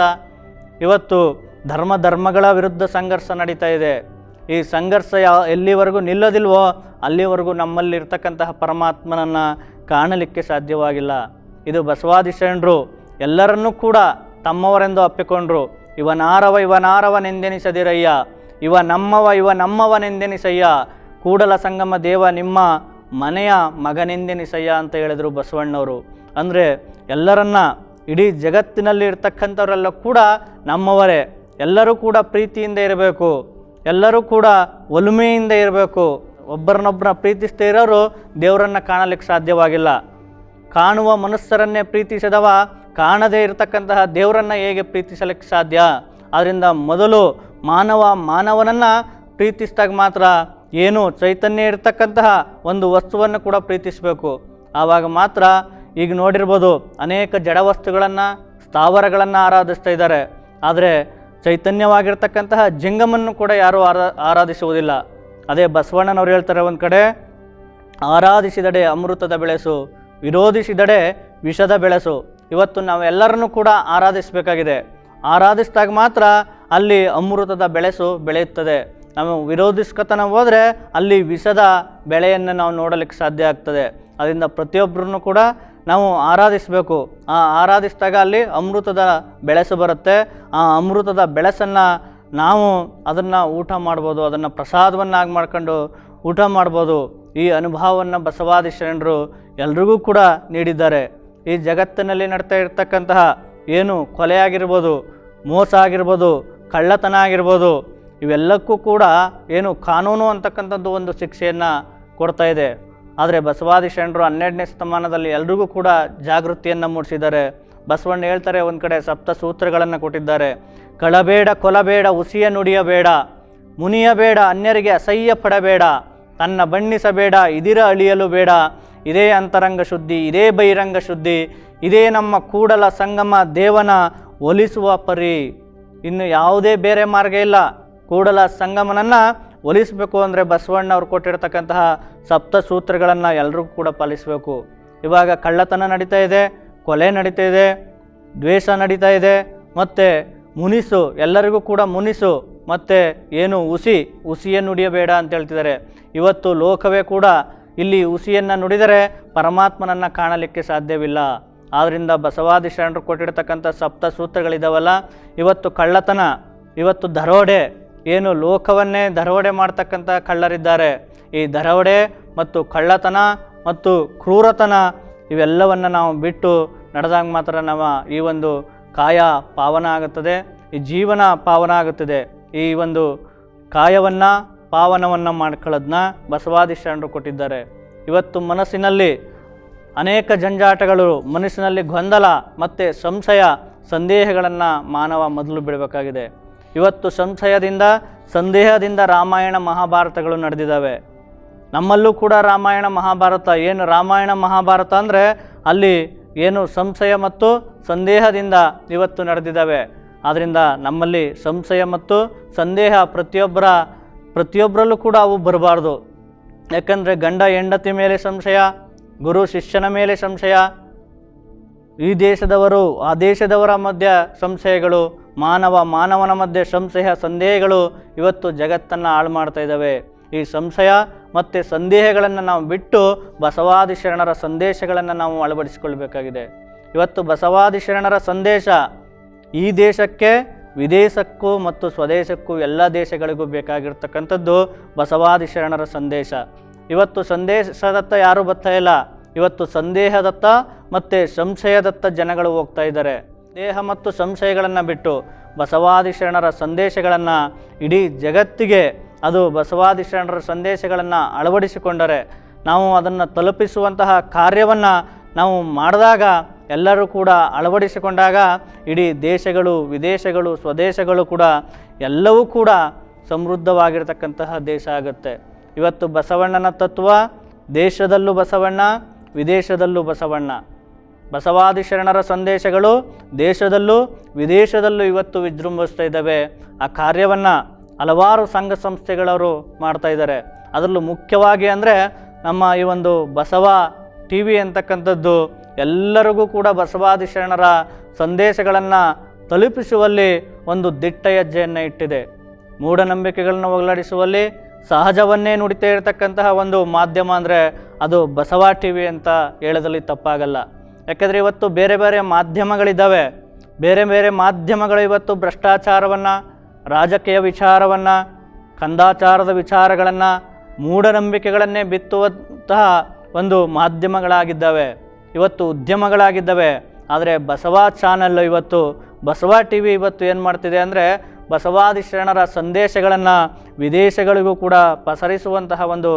ಇವತ್ತು ಧರ್ಮ ಧರ್ಮಗಳ ವಿರುದ್ಧ ಸಂಘರ್ಷ ನಡೀತಾ ಇದೆ. ಈ ಸಂಘರ್ಷ ಯಾವ ಎಲ್ಲಿವರೆಗೂ ನಿಲ್ಲೋದಿಲ್ವೋ ಅಲ್ಲಿವರೆಗೂ ನಮ್ಮಲ್ಲಿರ್ತಕ್ಕಂತಹ ಪರಮಾತ್ಮನನ್ನು ಕಾಣಲಿಕ್ಕೆ ಸಾಧ್ಯವಾಗಿಲ್ಲ. ಇದು ಬಸವಾದಿ ಶರಣರು ಎಲ್ಲರನ್ನೂ ಕೂಡ ತಮ್ಮವರೆಂದು ಅಪ್ಪಿಕೊಂಡ್ರು ಇವನಾರವ, ಇವನಾರವನೆಂದೆನಿಸದಿರಯ್ಯ. ಇವ ನಮ್ಮವ, ಇವ ನಮ್ಮವನೆಂದೆನಿಸಯ್ಯ. ಕೂಡಲ ಸಂಗಮ ದೇವ, ನಿಮ್ಮ ಮನೆಯ ಮಗನೆಂದೆನಿಸಯ್ಯ ಅಂತ ಹೇಳಿದರು ಬಸವಣ್ಣವರು. ಅಂದರೆ ಎಲ್ಲರನ್ನ ಇಡೀ ಜಗತ್ತಿನಲ್ಲಿ ಇರ್ತಕ್ಕಂಥವರೆಲ್ಲ ಕೂಡ ನಮ್ಮವರೇ. ಎಲ್ಲರೂ ಕೂಡ ಪ್ರೀತಿಯಿಂದ ಇರಬೇಕು. ಎಲ್ಲರೂ ಕೂಡ ಒಲುಮೆಯಿಂದ ಇರಬೇಕು. ಒಬ್ಬರನ್ನೊಬ್ಬರನ್ನ ಪ್ರೀತಿಸದೇ ಇರೋರು ದೇವರನ್ನು ಕಾಣಲಿಕ್ಕೆ ಸಾಧ್ಯವಾಗಿಲ್ಲ. ಕಾಣುವ ಮನುಷ್ಯರನ್ನೇ ಪ್ರೀತಿಸಿದವ ಕಾಣದೇ ಇರತಕ್ಕಂತಹ ದೇವರನ್ನು ಹೇಗೆ ಪ್ರೀತಿಸಲಿಕ್ಕೆ ಸಾಧ್ಯ? ಆದ್ದರಿಂದ ಮೊದಲು ಮಾನವ ಮಾನವನನ್ನು ಪ್ರೀತಿಸಿದಾಗ ಮಾತ್ರ ಏನು ಚೈತನ್ಯ ಇರತಕ್ಕಂತಹ ಒಂದು ವಸ್ತುವನ್ನು ಕೂಡ ಪ್ರೀತಿಸಬೇಕು. ಆವಾಗ ಮಾತ್ರ ಈಗ ನೋಡಿರ್ಬೋದು ಅನೇಕ ಜಡ ವಸ್ತುಗಳನ್ನು ಸ್ಥಾವರಗಳನ್ನು ಆರಾಧಿಸ್ತಾ ಇದ್ದಾರೆ. ಆದರೆ ಚೈತನ್ಯವಾಗಿರ್ತಕ್ಕಂತಹ ಜಿಂಗಮನ್ನು ಕೂಡ ಯಾರೂ ಆರಾ, ಆರಾಧಿಸುವುದಿಲ್ಲ. ಅದೇ ಬಸವಣ್ಣನವ್ರು ಹೇಳ್ತಾರೆ ಒಂದು ಕಡೆ, ಆರಾಧಿಸಿದಡೆ ಅಮೃತದ ಬೆಳೆಸು, ವಿರೋಧಿಸಿದಡೆ ವಿಷದ ಬೆಳೆಸು. ಇವತ್ತು ನಾವೆಲ್ಲರನ್ನೂ ಕೂಡ ಆರಾಧಿಸಬೇಕಾಗಿದೆ. ಆರಾಧಿಸಿದಾಗ ಮಾತ್ರ ಅಲ್ಲಿ ಅಮೃತದ ಬೆಳೆಸು ಬೆಳೆಯುತ್ತದೆ. ನಾವು ವಿರೋಧಿಸ್ಕೊತನ ಹೋದರೆ ಅಲ್ಲಿ ವಿಷದ ಬೆಳೆಯನ್ನು ನಾವು ನೋಡಲಿಕ್ಕೆ ಸಾಧ್ಯ ಆಗ್ತದೆ. ಅದರಿಂದ ಪ್ರತಿಯೊಬ್ಬರನ್ನು ಕೂಡ ನಾವು ಆರಾಧಿಸಬೇಕು. ಆ ಆರಾಧಿಸಿದಾಗ ಅಲ್ಲಿ ಅಮೃತದ ಬೆಳೆಸು ಬರುತ್ತೆ. ಆ ಅಮೃತದ ಬೆಳೆಸನ್ನು ನಾವು ಅದನ್ನು ಊಟ ಮಾಡ್ಬೋದು, ಅದನ್ನು ಪ್ರಸಾದವನ್ನಾಗಿ ಮಾಡ್ಕೊಂಡು ಊಟ ಮಾಡ್ಬೋದು. ಈ ಅನುಭವವನ್ನು ಬಸವಾದಿ ಶರಣರು ಎಲ್ರಿಗೂ ಕೂಡ ನೀಡಿದ್ದಾರೆ. ಈ ಜಗತ್ತಿನಲ್ಲಿ ನಡ್ತಾ ಇರ್ತಕ್ಕಂತಹ ಏನು ಕೊಲೆ ಆಗಿರ್ಬೋದು, ಮೋಸ ಆಗಿರ್ಬೋದು, ಕಳ್ಳತನ ಆಗಿರ್ಬೋದು ಇವೆಲ್ಲಕ್ಕೂ ಕೂಡ ಏನು ಕಾನೂನು ಅಂತಕ್ಕಂಥದ್ದು ಒಂದು ಶಿಕ್ಷೆಯನ್ನು ಕೊಡ್ತಾ ಇದೆ. ಆದರೆ ಬಸವಾದಿ ಶರಣರು ಹನ್ನೆರಡನೇ ಶತಮಾನದಲ್ಲಿ ಎಲ್ರಿಗೂ ಕೂಡ ಜಾಗೃತಿಯನ್ನು ಮೂಡಿಸಿದ್ದಾರೆ. ಬಸವಣ್ಣ ಹೇಳ್ತಾರೆ, ಒಂದು ಕಡೆ ಸಪ್ತ ಸೂತ್ರಗಳನ್ನು ಕೊಟ್ಟಿದ್ದಾರೆ. ಕಳಬೇಡ ಕೊಲಬೇಡ ಉಸಿಯ ನುಡಿಯಬೇಡ ಮುನಿಯಬೇಡ ಅನ್ಯರಿಗೆ ಅಸಹ್ಯ ಪಡಬೇಡ, ತನ್ನ ಬಣ್ಣಿಸಬೇಡ ಇದಿರ ಅಳಿಯಲು ಬೇಡ, ಇದೇ ಅಂತರಂಗ ಶುದ್ಧಿ, ಇದೇ ಬಹಿರಂಗ ಶುದ್ಧಿ, ಇದೇ ನಮ್ಮ ಕೂಡಲ ಸಂಗಮ ದೇವನ ಒಲಿಸುವ ಪರಿ. ಇನ್ನು ಯಾವುದೇ ಬೇರೆ ಮಾರ್ಗ ಇಲ್ಲ. ಕೂಡಲ ಸಂಗಮನನ್ನು ಒಲಿಸಬೇಕು ಅಂದರೆ ಬಸವಣ್ಣ ಅವ್ರು ಕೊಟ್ಟಿರ್ತಕ್ಕಂತಹ ಸಪ್ತ ಸೂತ್ರಗಳನ್ನು ಎಲ್ಲರೂ ಕೂಡ ಪಾಲಿಸಬೇಕು. ಇವಾಗ ಕಳ್ಳತನ ನಡೀತಾ ಇದೆ, ಕೊಲೆ ನಡೀತಾ ಇದೆ, ದ್ವೇಷ ನಡೀತಾ ಇದೆ, ಮತ್ತು ಮುನಿಸು, ಎಲ್ಲರಿಗೂ ಕೂಡ ಮುನಿಸು, ಮತ್ತು ಏನು ಉಸಿ, ಉಸಿಯನ್ನು ನುಡಿಯಬೇಡ ಅಂತ ಹೇಳ್ತಿದ್ದಾರೆ. ಇವತ್ತು ಲೋಕವೇ ಕೂಡ ಇಲ್ಲಿ ಉಸಿಯನ್ನು ನುಡಿದರೆ ಪರಮಾತ್ಮನನ್ನು ಕಾಣಲಿಕ್ಕೆ ಸಾಧ್ಯವಿಲ್ಲ. ಆದ್ದರಿಂದ ಬಸವಾದಿ ಶರಣರು ಕೊಟ್ಟಿರ್ತಕ್ಕಂಥ ಸಪ್ತ ಸೂತ್ರಗಳಿದಾವಲ್ಲ ಇವತ್ತು ಕಳ್ಳತನ, ಇವತ್ತು ದರೋಡೆ ಏನು ಲೋಕವನ್ನೇ ದರೋಡೆ ಮಾಡ್ತಕ್ಕಂಥ ಕಳ್ಳರಿದ್ದಾರೆ. ಈ ದರೋಡೆ ಮತ್ತು ಕಳ್ಳತನ ಮತ್ತು ಕ್ರೂರತನ ಇವೆಲ್ಲವನ್ನು ನಾವು ಬಿಟ್ಟು ನಡೆದಾಗ ಮಾತ್ರ ನಮ್ಮ ಈ ಒಂದು ಕಾಯ ಪಾವನ ಆಗುತ್ತದೆ. ಈ ಜೀವನ ಪಾವನ ಆಗುತ್ತದೆ. ಈ ಒಂದು ಕಾಯವನ್ನು, ಪಾವನವನ್ನು ಮಾಡ್ಕೊಳ್ಳೋದನ್ನ ಬಸವಾದಿ ಶರಣರು ಕೊಟ್ಟಿದ್ದಾರೆ. ಇವತ್ತು ಮನಸ್ಸಿನಲ್ಲಿ ಅನೇಕ ಜಂಜಾಟಗಳು, ಮನಸ್ಸಿನಲ್ಲಿ ಗೊಂದಲ ಮತ್ತು ಸಂಶಯ, ಸಂದೇಹಗಳನ್ನು ಮಾನವ ಮೊದಲು ಬಿಡಬೇಕಾಗಿದೆ. ಇವತ್ತು ಸಂಶಯದಿಂದ, ಸಂದೇಹದಿಂದ ರಾಮಾಯಣ ಮಹಾಭಾರತಗಳು ನಡೆದಿದ್ದಾವೆ. ನಮ್ಮಲ್ಲೂ ಕೂಡ ರಾಮಾಯಣ ಮಹಾಭಾರತ. ಏನು ರಾಮಾಯಣ ಮಹಾಭಾರತ ಅಂದರೆ ಅಲ್ಲಿ ಏನು ಸಂಶಯ ಮತ್ತು ಸಂದೇಹದಿಂದ ಇವತ್ತು ನಡೆದಿದ್ದಾವೆ. ಆದ್ದರಿಂದ ನಮ್ಮಲ್ಲಿ ಸಂಶಯ ಮತ್ತು ಸಂದೇಹ ಪ್ರತಿಯೊಬ್ಬರ, ಪ್ರತಿಯೊಬ್ಬರಲ್ಲೂ ಕೂಡ ಅವು ಬರಬಾರ್ದು. ಯಾಕಂದರೆ ಗಂಡ ಹೆಂಡತಿ ಮೇಲೆ ಸಂಶಯ, ಗುರು ಶಿಷ್ಯನ ಮೇಲೆ ಸಂಶಯ, ಈ ದೇಶದವರು, ಆ ದೇಶದವರ ಮಧ್ಯ ಸಂಶಯಗಳು ಮಾನವ ಮಾನವನ ಮಧ್ಯೆ ಸಂಶಯ ಸಂದೇಹಗಳು ಇವತ್ತು ಜಗತ್ತನ್ನು ಹಾಳು ಮಾಡ್ತಾ ಇದ್ದಾವೆ. ಈ ಸಂಶಯ ಮತ್ತು ಸಂದೇಹಗಳನ್ನು ನಾವು ಬಿಟ್ಟು ಬಸವಾದಿ ಶರಣರ ಸಂದೇಶಗಳನ್ನು ನಾವು ಅಳವಡಿಸಿಕೊಳ್ಬೇಕಾಗಿದೆ. ಇವತ್ತು ಬಸವಾದಿ ಶರಣರ ಸಂದೇಶ ಈ ದೇಶಕ್ಕೆ, ವಿದೇಶಕ್ಕೂ ಮತ್ತು ಸ್ವದೇಶಕ್ಕೂ ಎಲ್ಲ ದೇಶಗಳಿಗೂ ಬೇಕಾಗಿರ್ತಕ್ಕಂಥದ್ದು ಬಸವಾದಿ ಶರಣರ ಸಂದೇಶ. ಇವತ್ತು ಸಂದೇಶದತ್ತ ಯಾರೂ ಬರ್ತಾ ಇಲ್ಲ? ಇವತ್ತು ಸಂದೇಹದತ್ತ ಮತ್ತು ಸಂಶಯದತ್ತ ಜನಗಳು ಹೋಗ್ತಾ ಇದ್ದಾರೆ. ದೇಹ ಮತ್ತು ಸಂಶಯಗಳನ್ನು ಬಿಟ್ಟು ಬಸವಾದಿ ಶರಣರ ಸಂದೇಶಗಳನ್ನು ಇಡೀ ಜಗತ್ತಿಗೆ ಅದು ಬಸವಾದಿ ಶರಣರ ಸಂದೇಶಗಳನ್ನು ಅಳವಡಿಸಿಕೊಂಡರೆ ನಾವು ಅದನ್ನು ತಲುಪಿಸುವಂತಹ ಕಾರ್ಯವನ್ನು ನಾವು ಮಾಡಿದಾಗ ಎಲ್ಲರೂ ಕೂಡ ಅಳವಡಿಸಿಕೊಂಡಾಗ ಇಡೀ ದೇಶಗಳು, ವಿದೇಶಗಳು, ಸ್ವದೇಶಗಳು ಕೂಡ ಎಲ್ಲವೂ ಕೂಡ ಸಮೃದ್ಧವಾಗಿರತಕ್ಕಂತಹ ದೇಶ ಆಗುತ್ತೆ. ಇವತ್ತು ಬಸವಣ್ಣನ ತತ್ವ ದೇಶದಲ್ಲೂ ಬಸವಣ್ಣ, ವಿದೇಶದಲ್ಲೂ ಬಸವಣ್ಣ. ಬಸವಾದಿ ಶರಣರ ಸಂದೇಶಗಳು ದೇಶದಲ್ಲೂ ವಿದೇಶದಲ್ಲೂ ಇವತ್ತು ವಿಜೃಂಭಿಸ್ತಾ ಇದ್ದಾವೆ. ಆ ಕಾರ್ಯವನ್ನು ಹಲವಾರು ಸಂಘ ಸಂಸ್ಥೆಗಳವರು ಮಾಡ್ತಾ ಇದ್ದಾರೆ. ಅದರಲ್ಲೂ ಮುಖ್ಯವಾಗಿ ಅಂದರೆ ನಮ್ಮ ಈ ಒಂದು ಬಸವ ಟಿ ವಿ ಅಂತಕ್ಕಂಥದ್ದು ಎಲ್ಲರಿಗೂ ಕೂಡ ಬಸವಾದಿ ಶರಣರ ಸಂದೇಶಗಳನ್ನು ತಲುಪಿಸುವಲ್ಲಿ ಒಂದು ದಿಟ್ಟ ಹೆಜ್ಜೆಯನ್ನು ಇಟ್ಟಿದೆ. ಮೂಢನಂಬಿಕೆಗಳನ್ನು ಹೋಗಲಾಡಿಸುವಲ್ಲಿ ಸಹಜವನ್ನೇ ನುಡಿತಾ ಇರತಕ್ಕಂತಹ ಒಂದು ಮಾಧ್ಯಮ ಅಂದರೆ ಅದು ಬಸವ ಟಿ ವಿ ಅಂತ ಹೇಳೋದಲ್ಲಿ ತಪ್ಪಾಗಲ್ಲ. ಯಾಕೆಂದರೆ ಇವತ್ತು ಬೇರೆ ಬೇರೆ ಮಾಧ್ಯಮಗಳಿದ್ದಾವೆ. ಬೇರೆ ಬೇರೆ ಮಾಧ್ಯಮಗಳು ಇವತ್ತು ಭ್ರಷ್ಟಾಚಾರವನ್ನು, ರಾಜಕೀಯ ವಿಚಾರವನ್ನು, ಕಂದಾಚಾರದ ವಿಚಾರಗಳನ್ನು, ಮೂಢನಂಬಿಕೆಗಳನ್ನೇ ಬಿತ್ತುವಂತಹ ಒಂದು ಮಾಧ್ಯಮಗಳಾಗಿದ್ದಾವೆ. ಇವತ್ತು ಉದ್ಯಮಗಳಾಗಿದ್ದಾವೆ. ಆದರೆ ಬಸವ ಚಾನಲ್ ಇವತ್ತು, ಬಸವ ಟಿ ವಿ ಇವತ್ತು ಏನು ಮಾಡ್ತಿದೆ ಅಂದರೆ ಬಸವಾದಿ ಶರಣರ ಸಂದೇಶಗಳನ್ನು ವಿದೇಶಗಳಿಗೂ ಕೂಡ ಪಸರಿಸುವಂತಹ ಒಂದು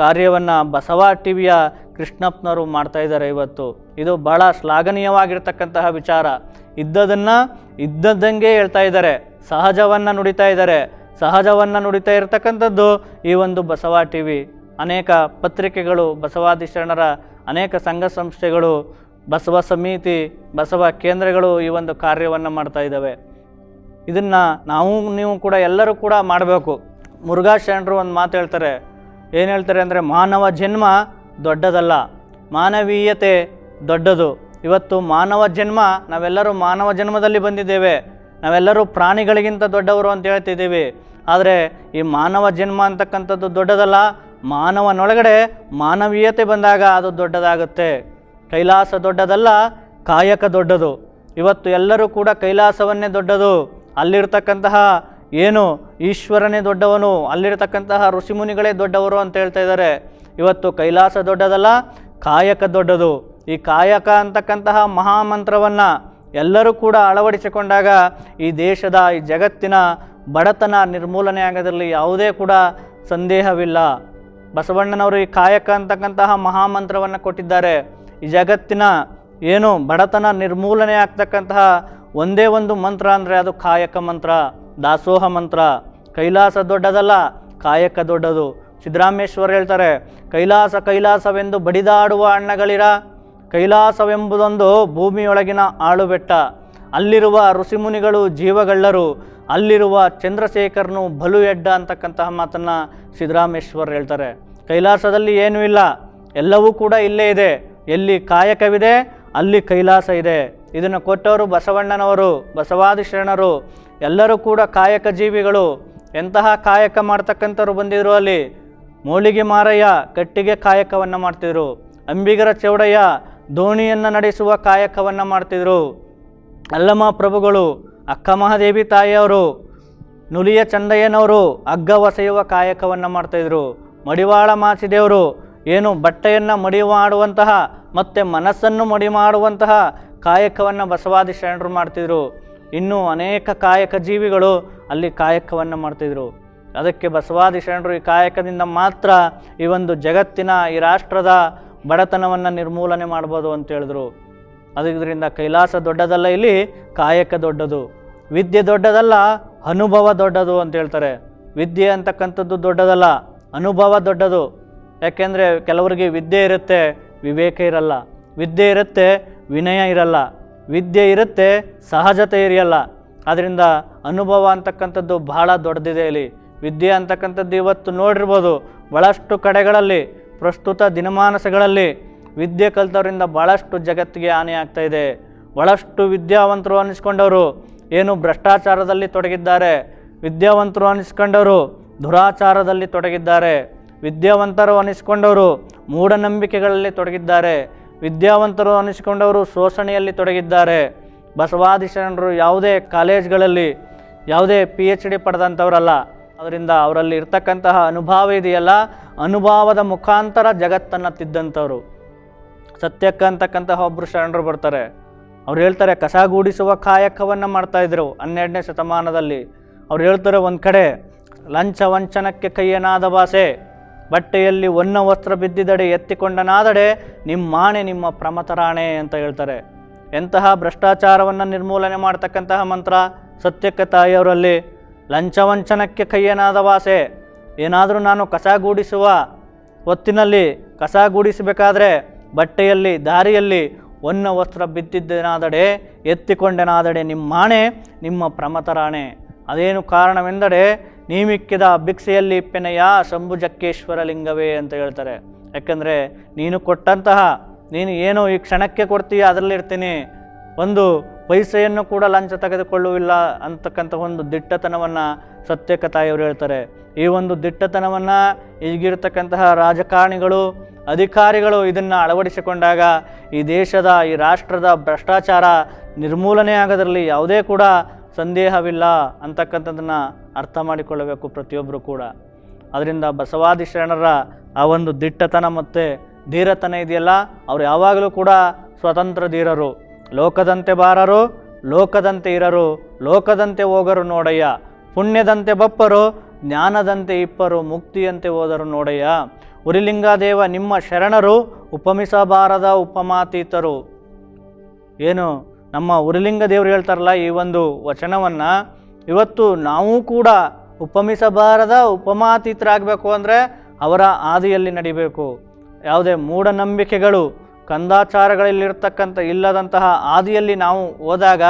ಕಾರ್ಯವನ್ನು ಬಸವ ಟಿ ವಿಯ ಕೃಷ್ಣಪ್ಪನವರು ಮಾಡ್ತಾ ಇದ್ದಾರೆ ಇವತ್ತು. ಇದು ಭಾಳ ಶ್ಲಾಘನೀಯವಾಗಿರ್ತಕ್ಕಂತಹ ವಿಚಾರ. ಇದ್ದದನ್ನು ಇದ್ದದ್ದಂಗೆ ಹೇಳ್ತಾ ಇದ್ದಾರೆ. ಸಹಜವನ್ನು ನುಡಿತಾ ಇದ್ದಾರೆ. ಸಹಜವನ್ನು ನುಡಿತಾ ಇರತಕ್ಕಂಥದ್ದು ಈ ಒಂದು ಬಸವ ಟಿ ವಿ ಅನೇಕ ಪತ್ರಿಕೆಗಳು ಬಸವಾದಿ ಶರಣರ ಅನೇಕ ಸಂಘ ಸಂಸ್ಥೆಗಳು, ಬಸವ ಸಮಿತಿ, ಬಸವ ಕೇಂದ್ರಗಳು ಈ ಒಂದು ಕಾರ್ಯವನ್ನು ಮಾಡ್ತಾ ಇದ್ದಾವೆ. ಇದನ್ನು ನಾವು, ನೀವು ಕೂಡ ಎಲ್ಲರೂ ಕೂಡ ಮಾಡಬೇಕು. ಮುರುಘಾ ಶರಣರು ಒಂದು ಮಾತು ಹೇಳ್ತಾರೆ. ಏನು ಹೇಳ್ತಾರೆ ಅಂದರೆ, ಮಾನವ ಜನ್ಮ ದೊಡ್ಡದಲ್ಲ, ಮಾನವೀಯತೆ ದೊಡ್ಡದು. ಇವತ್ತು ಮಾನವ ಜನ್ಮ, ನಾವೆಲ್ಲರೂ ಮಾನವ ಜನ್ಮದಲ್ಲಿ ಬಂದಿದ್ದೇವೆ. ನಾವೆಲ್ಲರೂ ಪ್ರಾಣಿಗಳಿಗಿಂತ ದೊಡ್ಡವರು ಅಂತ ಹೇಳ್ತಿದ್ದೀವಿ. ಆದರೆ ಈ ಮಾನವ ಜನ್ಮ ಅಂತಕ್ಕಂಥದ್ದು ದೊಡ್ಡದಲ್ಲ, ಮಾನವನೊಳಗಡೆ ಮಾನವೀಯತೆ ಬಂದಾಗ ಅದು ದೊಡ್ಡದಾಗುತ್ತೆ. ಕೈಲಾಸ ದೊಡ್ಡದಲ್ಲ, ಕಾಯಕ ದೊಡ್ಡದು. ಇವತ್ತು ಎಲ್ಲರೂ ಕೂಡ ಕೈಲಾಸವನ್ನೇ ದೊಡ್ಡದು. ಅಲ್ಲಿರ್ತಕ್ಕಂತಹ ಏನು ಈಶ್ವರನೇ ದೊಡ್ಡವನು, ಅಲ್ಲಿರ್ತಕ್ಕಂತಹ ಋಷಿಮುನಿಗಳೇ ದೊಡ್ಡವರು ಅಂತ ಹೇಳ್ತಾ ಇದ್ದಾರೆ. ಇವತ್ತು ಕೈಲಾಸ ದೊಡ್ಡದಲ್ಲ, ಕಾಯಕ ದೊಡ್ಡದು. ಈ ಕಾಯಕ ಅಂತಕ್ಕಂತಹ ಮಹಾಮಂತ್ರವನ್ನು ಎಲ್ಲರೂ ಕೂಡ ಅಳವಡಿಸಿಕೊಂಡಾಗ ಈ ದೇಶದ, ಈ ಜಗತ್ತಿನ ಬಡತನ ನಿರ್ಮೂಲನೆ ಆಗೋದ್ರಲ್ಲಿ ಯಾವುದೇ ಕೂಡ ಸಂದೇಹವಿಲ್ಲ. ಬಸವಣ್ಣನವರು ಈ ಕಾಯಕ ಅಂತಕ್ಕಂತಹ ಮಹಾಮಂತ್ರವನ್ನು ಕೊಟ್ಟಿದ್ದಾರೆ. ಈ ಜಗತ್ತಿನ ಏನು ಬಡತನ ನಿರ್ಮೂಲನೆ ಆಗ್ತಕ್ಕಂತಹ ಒಂದೇ ಒಂದು ಮಂತ್ರ ಅಂದರೆ ಅದು ಕಾಯಕ ಮಂತ್ರ, ದಾಸೋಹ ಮಂತ್ರ. ಕೈಲಾಸ ದೊಡ್ಡದಲ್ಲ, ಕಾಯಕ ದೊಡ್ಡದು. ಸಿದ್ದರಾಮೇಶ್ವರ ಹೇಳ್ತಾರೆ, ಕೈಲಾಸ ಕೈಲಾಸವೆಂದು ಬಡಿದಾಡುವ ಅಣ್ಣಗಳಿರ? ಕೈಲಾಸವೆಂಬುದೊಂದು ಭೂಮಿಯೊಳಗಿನ ಆಳುಬೆಟ್ಟ. ಅಲ್ಲಿರುವ ಋಷಿಮುನಿಗಳು ಜೀವಗಳ್ಳರು, ಅಲ್ಲಿರುವ ಚಂದ್ರಶೇಖರ್ನು ಬಲು ಎಡ್ಡ ಅಂತಕ್ಕಂತಹ ಮಾತನ್ನು ಸಿದ್ದರಾಮೇಶ್ವರ್ ಹೇಳ್ತಾರೆ. ಕೈಲಾಸದಲ್ಲಿ ಏನೂ ಇಲ್ಲ, ಎಲ್ಲವೂ ಕೂಡ ಇಲ್ಲೇ ಇದೆ. ಎಲ್ಲಿ ಕಾಯಕವಿದೆ, ಅಲ್ಲಿ ಕೈಲಾಸ ಇದೆ. ಇದನ್ನು ಕೊಟ್ಟವರು ಬಸವಣ್ಣನವರು ಬಸವಾದಿ ಶರಣರು ಎಲ್ಲರೂ ಕೂಡ ಕಾಯಕ ಜೀವಿಗಳು. ಎಂತಹ ಕಾಯಕ ಮಾಡ್ತಕ್ಕಂಥವ್ರು ಬಂದಿದ್ರು ಅಲ್ಲಿ? ಮೂಳಿಗೆ ಮಾರಯ್ಯ ಕಟ್ಟಿಗೆ ಕಾಯಕವನ್ನು ಮಾಡ್ತಿದ್ರು. ಅಂಬಿಗರ ಚೌಡಯ್ಯ ದೋಣಿಯನ್ನು ನಡೆಸುವ ಕಾಯಕವನ್ನು ಮಾಡ್ತಿದ್ರು. ಅಲ್ಲಮ್ಮ ಪ್ರಭುಗಳು, ಅಕ್ಕ ಮಹಾದೇವಿ ತಾಯಿಯವರು, ನುಲಿಯ ಚಂದಯ್ಯನವರು ಅಗ್ಗ ಒಸೆಯುವ ಕಾಯಕವನ್ನು ಮಾಡ್ತಾಯಿದ್ರು ಮಡಿವಾಳ ಮಾಚಿದೇವರು, ಏನು ಬಟ್ಟೆಯನ್ನು ಮಡಿ ಮಾಡುವಂತಹ ಮತ್ತು ಮನಸ್ಸನ್ನು ಮಡಿ ಮಾಡುವಂತಹ ಕಾಯಕವನ್ನು ಬಸವಾದಿ ಶರಣರು ಮಾಡ್ತಿದ್ರು. ಇನ್ನೂ ಅನೇಕ ಕಾಯಕ ಜೀವಿಗಳು ಅಲ್ಲಿ ಕಾಯಕವನ್ನು ಮಾಡ್ತಿದ್ರು. ಅದಕ್ಕೆ ಬಸವಾದಿ ಶರಣರು ಈ ಕಾಯಕದಿಂದ ಮಾತ್ರ ಈ ಒಂದು ಜಗತ್ತಿನ, ಈ ರಾಷ್ಟ್ರದ ಬಡತನವನ್ನು ನಿರ್ಮೂಲನೆ ಮಾಡ್ಬೋದು ಅಂತ ಹೇಳಿದ್ರು. ಅದರಿಂದ ಕೈಲಾಸ ದೊಡ್ಡದಲ್ಲ ಇಲ್ಲಿ ಕಾಯಕ ದೊಡ್ಡದು. ವಿದ್ಯೆ ದೊಡ್ಡದಲ್ಲ ಅನುಭವ ದೊಡ್ಡದು ಅಂತ ಹೇಳ್ತಾರೆ. ವಿದ್ಯೆ ಅಂತಕ್ಕಂಥದ್ದು ದೊಡ್ಡದಲ್ಲ, ಅನುಭವ ದೊಡ್ಡದು. ಯಾಕೆಂದರೆ ಕೆಲವರಿಗೆ ವಿದ್ಯೆ ಇರುತ್ತೆ, ವಿವೇಕ ಇರಲ್ಲ. ವಿದ್ಯೆ ಇರುತ್ತೆ ವಿನಯ ಇರಲ್ಲ, ವಿದ್ಯೆ ಇರುತ್ತೆ, ಸಹಜತೆ ಇರಲ್ಲ ಅದರಿಂದ ಅನುಭವ ಅಂತಕ್ಕಂಥದ್ದು ಬಹಳ ದೊಡ್ಡದಿದೆ ಇಲ್ಲಿ. ವಿದ್ಯೆ ಅಂತಕ್ಕಂಥದ್ದು ಇವತ್ತು ನೋಡಿರ್ಬೋದು ಭಾಳಷ್ಟು ಕಡೆಗಳಲ್ಲಿ, ಪ್ರಸ್ತುತ ದಿನಮಾನಸಗಳಲ್ಲಿ ವಿದ್ಯೆ ಕಲಿತವರಿಂದ ಭಾಳಷ್ಟು ಜಗತ್ತಿಗೆ ಹಾನಿಯಾಗ್ತಾ ಇದೆ. ಭಾಳಷ್ಟು ವಿದ್ಯಾವಂತರು ಅನ್ನಿಸ್ಕೊಂಡವರು ಏನು ಭ್ರಷ್ಟಾಚಾರದಲ್ಲಿ ತೊಡಗಿದ್ದಾರೆ. ವಿದ್ಯಾವಂತರು ಅನ್ನಿಸ್ಕೊಂಡವರು ದುರಾಚಾರದಲ್ಲಿ ತೊಡಗಿದ್ದಾರೆ. ವಿದ್ಯಾವಂತರು ಅನ್ನಿಸ್ಕೊಂಡವರು ಮೂಢನಂಬಿಕೆಗಳಲ್ಲಿ ತೊಡಗಿದ್ದಾರೆ. ವಿದ್ಯಾವಂತರು ಅನಿಸಿಕೊಂಡವರು ಶೋಷಣೆಯಲ್ಲಿ ತೊಡಗಿದ್ದಾರೆ. ಬಸವಾದಿ ಶರಣರು ಯಾವುದೇ ಕಾಲೇಜ್ಗಳಲ್ಲಿ ಯಾವುದೇ ಪಿ ಎಚ್ ಡಿ ಪಡೆದಂಥವರಲ್ಲ. ಅದರಿಂದ ಅವರಲ್ಲಿ ಇರ್ತಕ್ಕಂತಹ ಅನುಭವ ಇದೆಯಲ್ಲ? ಅನುಭವದ ಮುಖಾಂತರ ಜಗತ್ತನ್ನು ತಿದ್ದಂಥವ್ರು. ಸತ್ಯಕ್ಕ ಅಂತಕ್ಕಂತಹ ಒಬ್ಬರು ಶರಣರು ಬರ್ತಾರೆ. ಅವ್ರು ಹೇಳ್ತಾರೆ ಕಸಗೂಡಿಸುವ ಕಾಯಕವನ್ನು ಮಾಡ್ತಾಯಿದ್ರು ಹನ್ನೆರಡನೇ ಶತಮಾನದಲ್ಲಿ. ಅವ್ರು ಹೇಳ್ತಾರೆ, ಒಂದು ಕಡೆ ಲಂಚ ವಂಚನಕ್ಕೆ ಕೈಯನಾದ ಭಾಷೆ ಬಟ್ಟೆಯಲ್ಲಿ ಒನ್ನ ವಸ್ತ್ರ ಬಿದ್ದಿದಡೆ ಎತ್ತಿಕೊಂಡನಾದಡೆ ನಿಮ್ಮಾಣೆ ನಿಮ್ಮ ಪ್ರಮತರಾಣೆ ಅಂತ ಹೇಳ್ತಾರೆ. ಎಂತಹ ಭ್ರಷ್ಟಾಚಾರವನ್ನು ನಿರ್ಮೂಲನೆ ಮಾಡ್ತಕ್ಕಂತಹ ಮಂತ್ರ ಸತ್ಯಕ್ಕೆ ತಾಯಿಯವರಲ್ಲಿ. ಲಂಚವಂಚನಕ್ಕೆ ಕೈಯನಾದ ವಾಸೆ. ಏನಾದರೂ ನಾನು ಕಸಗೂಡಿಸುವ ಹೊತ್ತಿನಲ್ಲಿ ಕಸಗೂಡಿಸಬೇಕಾದ್ರೆ ಬಟ್ಟೆಯಲ್ಲಿ, ದಾರಿಯಲ್ಲಿ ಒನ್ನ ವಸ್ತ್ರ ಬಿದ್ದಿದ್ದೇನಾದಡೆ, ಎತ್ತಿಕೊಂಡೆನಾದಡೆ ನಿಮ್ಮಾಣೆ ನಿಮ್ಮ ಪ್ರಮತರಾಣೆ. ಅದೇನು ಕಾರಣವೆಂದರೆ ನೀಮಿಕ್ಕಿದ ಭಿಕ್ಷೆಯಲ್ಲಿ ಪೆನೆಯ ಶಂಭು ಜಕ್ಕೇಶ್ವರ ಲಿಂಗವೇ ಅಂತ ಹೇಳ್ತಾರೆ. ಯಾಕಂದರೆ ನೀನು ಕೊಟ್ಟಂತಹ, ನೀನು ಏನು ಈ ಕ್ಷಣಕ್ಕೆ ಕೊಡ್ತೀಯ ಅದರಲ್ಲಿರ್ತೀನಿ ಒಂದು ಪೈಸೆಯನ್ನು ಕೂಡ ಲಂಚ ತೆಗೆದುಕೊಳ್ಳುವಿಲ್ಲ ಅಂತಕ್ಕಂಥ ಒಂದು ದಿಟ್ಟತನವನ್ನು ಸತ್ಯಕ ತಾಯಿಯವರು ಹೇಳ್ತಾರೆ. ಈ ಒಂದು ದಿಟ್ಟತನವನ್ನು ಈಗಿರ್ತಕ್ಕಂತಹ ರಾಜಕಾರಣಿಗಳು, ಅಧಿಕಾರಿಗಳು ಇದನ್ನು ಅಳವಡಿಸಿಕೊಂಡಾಗ ಈ ದೇಶದ, ಈ ರಾಷ್ಟ್ರದ ಭ್ರಷ್ಟಾಚಾರ ನಿರ್ಮೂಲನೆ ಆಗೋದ್ರಲ್ಲಿ ಯಾವುದೇ ಕೂಡ ಸಂದೇಹವಿಲ್ಲ ಅಂತಕ್ಕಂಥದ್ದನ್ನು ಅರ್ಥ ಮಾಡಿಕೊಳ್ಳಬೇಕು ಪ್ರತಿಯೊಬ್ಬರು ಕೂಡ. ಅದರಿಂದ ಬಸವಾದಿ ಶರಣರ ಆ ಒಂದು ದಿಟ್ಟತನ ಮತ್ತು ಧೀರತನ ಇದೆಯಲ್ಲ, ಅವ್ರು ಯಾವಾಗಲೂ ಕೂಡ ಸ್ವತಂತ್ರ ಧೀರರು. ಲೋಕದಂತೆ ಬಾರರು, ಲೋಕದಂತೆ ಇರರು, ಲೋಕದಂತೆ ಹೋಗರು ನೋಡಯ್ಯ. ಪುಣ್ಯದಂತೆ ಬಪ್ಪರು, ಜ್ಞಾನದಂತೆ ಇಪ್ಪರು, ಮುಕ್ತಿಯಂತೆ ಹೋದರು ನೋಡಯ್ಯ. ಉರಿಲಿಂಗಾದೇವ ನಿಮ್ಮ ಶರಣರು ಉಪಮಿಸಬಾರದ ಉಪಮಾತೀತರು. ಏನು? ನಮ್ಮ ಉರಿಲಿಂಗ ದೇವರು ಹೇಳ್ತಾರಲ್ಲ ಈ ಒಂದು ವಚನವನ್ನು, ಇವತ್ತು ನಾವು ಕೂಡ ಉಪಮಿಸಬಾರದ ಉಪಮಾತೀತರಾಗಬೇಕು ಅಂದರೆ ಅವರ ಆದಿಯಲ್ಲಿ ನಡಿಬೇಕು. ಯಾವುದೇ ಮೂಢನಂಬಿಕೆಗಳು, ಕಂದಾಚಾರಗಳಲ್ಲಿರ್ತಕ್ಕಂಥ ಇಲ್ಲದಂತಹ ಆದಿಯಲ್ಲಿ ನಾವು ಹೋದಾಗ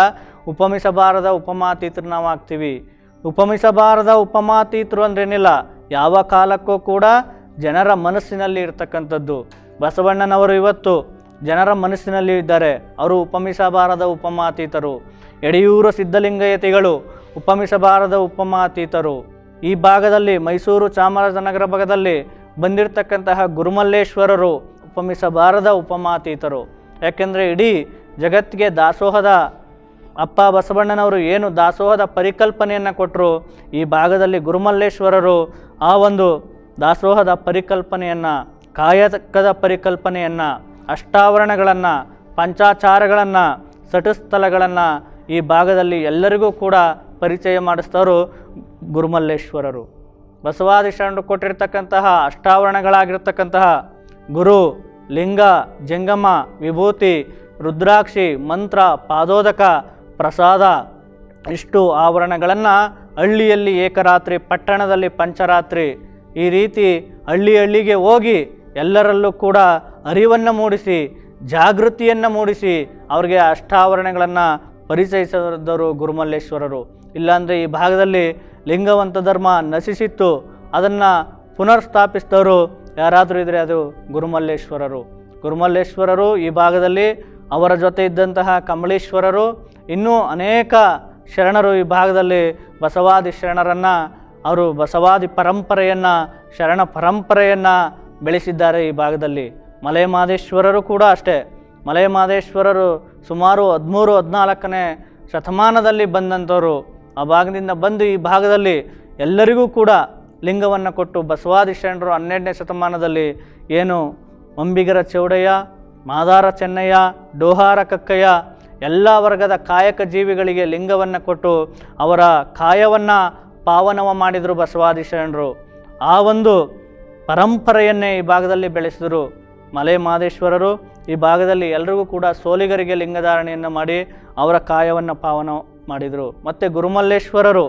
ಉಪಮಿಸಬಾರದ ಉಪಮಾತೀತರು ನಾವು ಆಗ್ತೀವಿ ಉಪಮಿಸಬಾರದ ಉಪಮಾತೀತರು ಅಂದ್ರೇನಿಲ್ಲ, ಯಾವ ಕಾಲಕ್ಕೂ ಕೂಡ ಜನರ ಮನಸ್ಸಿನಲ್ಲಿ ಇರ್ತಕ್ಕಂಥದ್ದು. ಬಸವಣ್ಣನವರು ಇವತ್ತು ಜನರ ಮನಸ್ಸಿನಲ್ಲಿ ಇದ್ದಾರೆ ಅವರು ಉಪಮಿಸಬಾರದ ಉಪಮಾತೀತರು. ಯಡಿಯೂರು ಸಿದ್ಧಲಿಂಗಯತಿಗಳು ಉಪಮಿಸಬಾರದ ಉಪಮಾತೀತರು. ಈ ಭಾಗದಲ್ಲಿ ಮೈಸೂರು ಚಾಮರಾಜನಗರ ಭಾಗದಲ್ಲಿ ಬಂದಿರತಕ್ಕಂತಹ ಗುರುಮಲ್ಲೇಶ್ವರರು ಉಪಮಿಸಬಾರದ ಉಪಮಾತೀತರು. ಯಾಕೆಂದರೆ ಇಡೀ ಜಗತ್ತಿಗೆ ದಾಸೋಹದ ಅಪ್ಪ ಬಸವಣ್ಣನವರು ಏನು ದಾಸೋಹದ ಪರಿಕಲ್ಪನೆಯನ್ನು ಕೊಟ್ಟರು ಈ ಭಾಗದಲ್ಲಿ ಗುರುಮಲ್ಲೇಶ್ವರರು ಆ ಒಂದು ದಾಸೋಹದ ಪರಿಕಲ್ಪನೆಯನ್ನು, ಕಾಯಕದ ಪರಿಕಲ್ಪನೆಯನ್ನು ಅಷ್ಟಾವರಣಗಳನ್ನು, ಪಂಚಾಚಾರಗಳನ್ನು ಸಟಸ್ಥಲಗಳನ್ನು ಈ ಭಾಗದಲ್ಲಿ ಎಲ್ಲರಿಗೂ ಕೂಡ ಪರಿಚಯ ಮಾಡಿಸ್ತಾರೋ ಗುರುಮಲ್ಲೇಶ್ವರರು. ಬಸವಾದಿ ಶರಣರು ಕೊಟ್ಟಿರ್ತಕ್ಕಂತಹ ಅಷ್ಟಾವರಣಗಳಾಗಿರ್ತಕ್ಕಂತಹ ಗುರು, ಲಿಂಗ, ಜಂಗಮ, ವಿಭೂತಿ, ರುದ್ರಾಕ್ಷಿ, ಮಂತ್ರ, ಪಾದೋದಕ, ಪ್ರಸಾದ ಇಷ್ಟು ಆವರಣಗಳನ್ನು ಹಳ್ಳಿಯಲ್ಲಿ ಏಕರಾತ್ರಿ ಪಟ್ಟಣದಲ್ಲಿ ಪಂಚರಾತ್ರಿ ಈ ರೀತಿ ಹಳ್ಳಿ ಹಳ್ಳಿಗೆ ಹೋಗಿ ಎಲ್ಲರಲ್ಲೂ ಕೂಡ ಅರಿವನ್ನು ಮೂಡಿಸಿ, ಜಾಗೃತಿಯನ್ನು ಮೂಡಿಸಿ ಅವರಿಗೆ ಅಷ್ಟಾವರಣಗಳನ್ನು ಪರಿಚಯಿಸಿದ್ದರು ಗುರುಮಲ್ಲೇಶ್ವರರು. ಇಲ್ಲಾಂದರೆ ಈ ಭಾಗದಲ್ಲಿ ಲಿಂಗವಂತ ಧರ್ಮ ನಶಿಸಿತ್ತು, ಅದನ್ನು ಪುನರ್ಸ್ಥಾಪಿಸಿದವರು ಯಾರಾದರೂ ಇದ್ದರೆ ಅದು ಗುರುಮಲ್ಲೇಶ್ವರರು. ಗುರುಮಲ್ಲೇಶ್ವರರು ಈ ಭಾಗದಲ್ಲಿ ಅವರ ಜೊತೆ ಇದ್ದಂತಹ ಕಮಲೇಶ್ವರರು, ಇನ್ನೂ ಅನೇಕ ಶರಣರು ಈ ಭಾಗದಲ್ಲಿ ಬಸವಾದಿ ಶರಣರನ್ನು, ಅವರು ಬಸವಾದಿ ಪರಂಪರೆಯನ್ನು, ಶರಣ ಪರಂಪರೆಯನ್ನು ಬೆಳೆಸಿದ್ದಾರೆ ಈ ಭಾಗದಲ್ಲಿ. ಮಲೆ ಮಾದೇಶ್ವರರು ಕೂಡ ಅಷ್ಟೇ. ಮಲೆ ಮಾದೇಶ್ವರರು ಸುಮಾರು ಹದಿಮೂರು, ಹದಿನಾಲ್ಕನೇ ಶತಮಾನದಲ್ಲಿ ಬಂದಂಥವರು. ಆ ಭಾಗದಿಂದ ಬಂದು ಈ ಭಾಗದಲ್ಲಿ ಎಲ್ಲರಿಗೂ ಕೂಡ ಲಿಂಗವನ್ನು ಕೊಟ್ಟು ಬಸವಾದಿ ಶರಣರು ಹನ್ನೆರಡನೇ ಶತಮಾನದಲ್ಲಿ ಏನು ಅಂಬಿಗರ ಚೌಡಯ್ಯ, ಮಾದಾರ ಚೆನ್ನಯ್ಯ, ಡೋಹಾರ ಕಕ್ಕಯ್ಯ, ಎಲ್ಲ ವರ್ಗದ ಕಾಯಕ ಜೀವಿಗಳಿಗೆ ಲಿಂಗವನ್ನು ಕೊಟ್ಟು ಅವರ ಕಾಯವನ್ನು ಪಾವನವ ಮಾಡಿದರು ಬಸವಾದಿ ಶರಣರು ಆ ಒಂದು ಪರಂಪರೆಯನ್ನೇ ಈ ಭಾಗದಲ್ಲಿ ಬೆಳೆಸಿದರು. ಮಲೆ ಮಾದೇಶ್ವರರು ಈ ಭಾಗದಲ್ಲಿ ಎಲ್ರಿಗೂ ಕೂಡ ಸೋಲಿಗರಿಗೆ ಲಿಂಗಧಾರಣೆಯನ್ನು ಮಾಡಿ ಅವರ ಕಾಯವನ್ನು ಪಾವನ ಮಾಡಿದರು. ಮತ್ತು ಗುರುಮಲ್ಲೇಶ್ವರರು,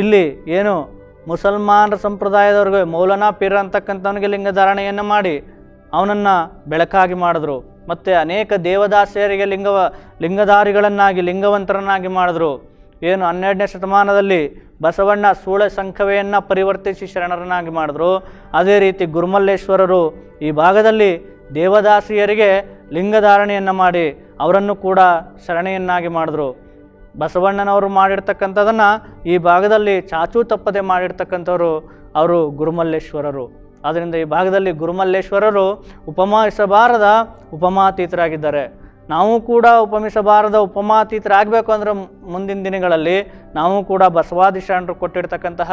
ಇಲ್ಲಿ ಏನು ಮುಸಲ್ಮಾನರ ಸಂಪ್ರದಾಯದವ್ರಿಗೆ ಮೌಲನಾ ಪೀರ್ ಅಂತಕ್ಕಂಥವನಿಗೆ ಲಿಂಗಧಾರಣೆಯನ್ನು ಮಾಡಿ ಅವನನ್ನು ಬೆಳಕಾಗಿ ಮಾಡಿದ್ರು. ಮತ್ತು ಅನೇಕ ದೇವದಾಸಿಯರಿಗೆ ಲಿಂಗವ, ಲಿಂಗಧಾರಿಗಳನ್ನಾಗಿ, ಲಿಂಗವಂತರನ್ನಾಗಿ ಮಾಡಿದ್ರು. ಏನು ಹನ್ನೆರಡನೇ ಶತಮಾನದಲ್ಲಿ ಬಸವಣ್ಣ ಸೂಳೆ ಸಂಖವೆಯನ್ನು ಪರಿವರ್ತಿಸಿ ಶರಣರನ್ನಾಗಿ ಮಾಡಿದ್ರು. ಅದೇ ರೀತಿ ಗುರುಮಲ್ಲೇಶ್ವರರು ಈ ಭಾಗದಲ್ಲಿ ದೇವದಾಸಿಯರಿಗೆ ಲಿಂಗಧಾರಣೆಯನ್ನು ಮಾಡಿ ಅವರನ್ನು ಕೂಡ ಶರಣೆಯನ್ನಾಗಿ ಮಾಡಿದ್ರು. ಬಸವಣ್ಣನವರು ಮಾಡಿರ್ತಕ್ಕಂಥದನ್ನು ಈ ಭಾಗದಲ್ಲಿ ಚಾಚೂ ತಪ್ಪದೆ ಮಾಡಿರ್ತಕ್ಕಂಥವರು ಅವರು ಗುರುಮಲ್ಲೇಶ್ವರರು. ಆದ್ದರಿಂದ ಈ ಭಾಗದಲ್ಲಿ ಗುರುಮಲ್ಲೇಶ್ವರರು ಉಪಮಾಯಿಸಬಾರದ ಉಪಮಾತೀತರಾಗಿದ್ದಾರೆ. ನಾವು ಕೂಡ ಉಪಮಿಸಬಾರದ ಉಪಮಾತೀತರಾಗಬೇಕು ಅಂದ್ರೆ ಮುಂದಿನ ದಿನಗಳಲ್ಲಿ ನಾವು ಕೂಡ ಬಸವಾದಿ ಶರಣರು ಕೊಟ್ಟಿರ್ತಕ್ಕಂತಹ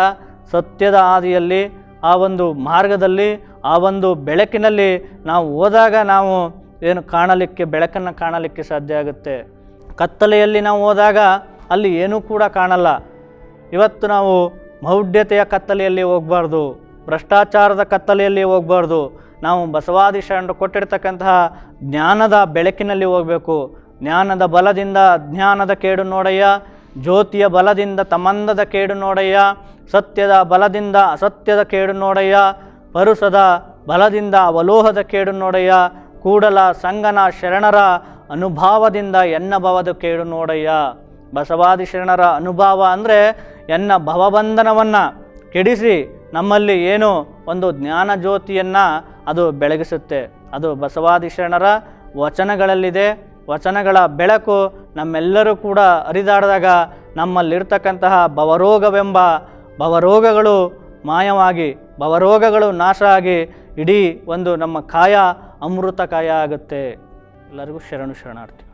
ಸತ್ಯದ ಹಾದಿಯಲ್ಲಿ, ಆ ಒಂದು ಮಾರ್ಗದಲ್ಲಿ, ಆ ಒಂದು ಬೆಳಕಿನಲ್ಲಿ ನಾವು ಹೋದಾಗ ನಾವು ಏನು ಕಾಣಲಿಕ್ಕೆ, ಬೆಳಕನ್ನು ಕಾಣಲಿಕ್ಕೆ ಸಾಧ್ಯ ಆಗುತ್ತೆ. ಕತ್ತಲೆಯಲ್ಲಿ ನಾವು ಹೋದಾಗ ಅಲ್ಲಿ ಏನೂ ಕೂಡ ಕಾಣಲ್ಲ. ಇವತ್ತು ನಾವು ಮೌಢ್ಯತೆಯ ಕತ್ತಲೆಯಲ್ಲಿ ಹೋಗಬಾರ್ದು, ಭ್ರಷ್ಟಾಚಾರದ ಕತ್ತಲೆಯಲ್ಲಿ ಹೋಗಬಾರ್ದು ನಾವು ಬಸವಾದಿ ಶರಣರು ಕೊಟ್ಟಿರ್ತಕ್ಕಂತಹ ಜ್ಞಾನದ ಬೆಳಕಿನಲ್ಲಿ ಹೋಗಬೇಕು. ಜ್ಞಾನದ ಬಲದಿಂದ ಅಜ್ಞಾನದ ಕೇಡು ನೋಡಯ್ಯ, ಜ್ಯೋತಿಯ ಬಲದಿಂದ ತಮಂದದ ಕೇಡು ನೋಡಯ್ಯ, ಸತ್ಯದ ಬಲದಿಂದ ಅಸತ್ಯದ ಕೇಡು ನೋಡಯ್ಯ, ಪರುಸದ ಬಲದಿಂದ ಅವಲೋಹದ ಕೇಡು ನೋಡಯ್ಯ, ಕೂಡಲ ಸಂಗನ ಶರಣರ ಅನುಭಾವದಿಂದ ಎನ್ನ ಭವದ ಕೇಡು ನೋಡಯ್ಯ. ಬಸವಾದಿ ಶರಣರ ಅನುಭವ ಅಂದರೆ ಎನ್ನ ಭವಬಂಧನವನ್ನು ಕೆಡಿಸಿ ನಮ್ಮಲ್ಲಿ ಏನು ಒಂದು ಜ್ಞಾನ ಜ್ಯೋತಿಯನ್ನು ಅದು ಬೆಳಗಿಸುತ್ತೆ. ಅದು ಬಸವಾದಿ ಶರಣರ ವಚನಗಳಲ್ಲಿದೆ. ವಚನಗಳ ಬೆಳಕು ನಮ್ಮೆಲ್ಲರೂ ಕೂಡ ಹರಿದಾಡಿದಾಗ ನಮ್ಮಲ್ಲಿರ್ತಕ್ಕಂತಹ ಭವರೋಗವೆಂಬ ಭವರೋಗಗಳು ಮಾಯವಾಗಿ, ಭವರೋಗಗಳು ನಾಶ ಆಗಿ ಇಡೀ ಒಂದು ನಮ್ಮ ಕಾಯ ಅಮೃತ ಕಾಯ ಆಗುತ್ತೆ. ಎಲ್ಲರಿಗೂ ಶರಣು ಶರಣಾರ್ಥಿ.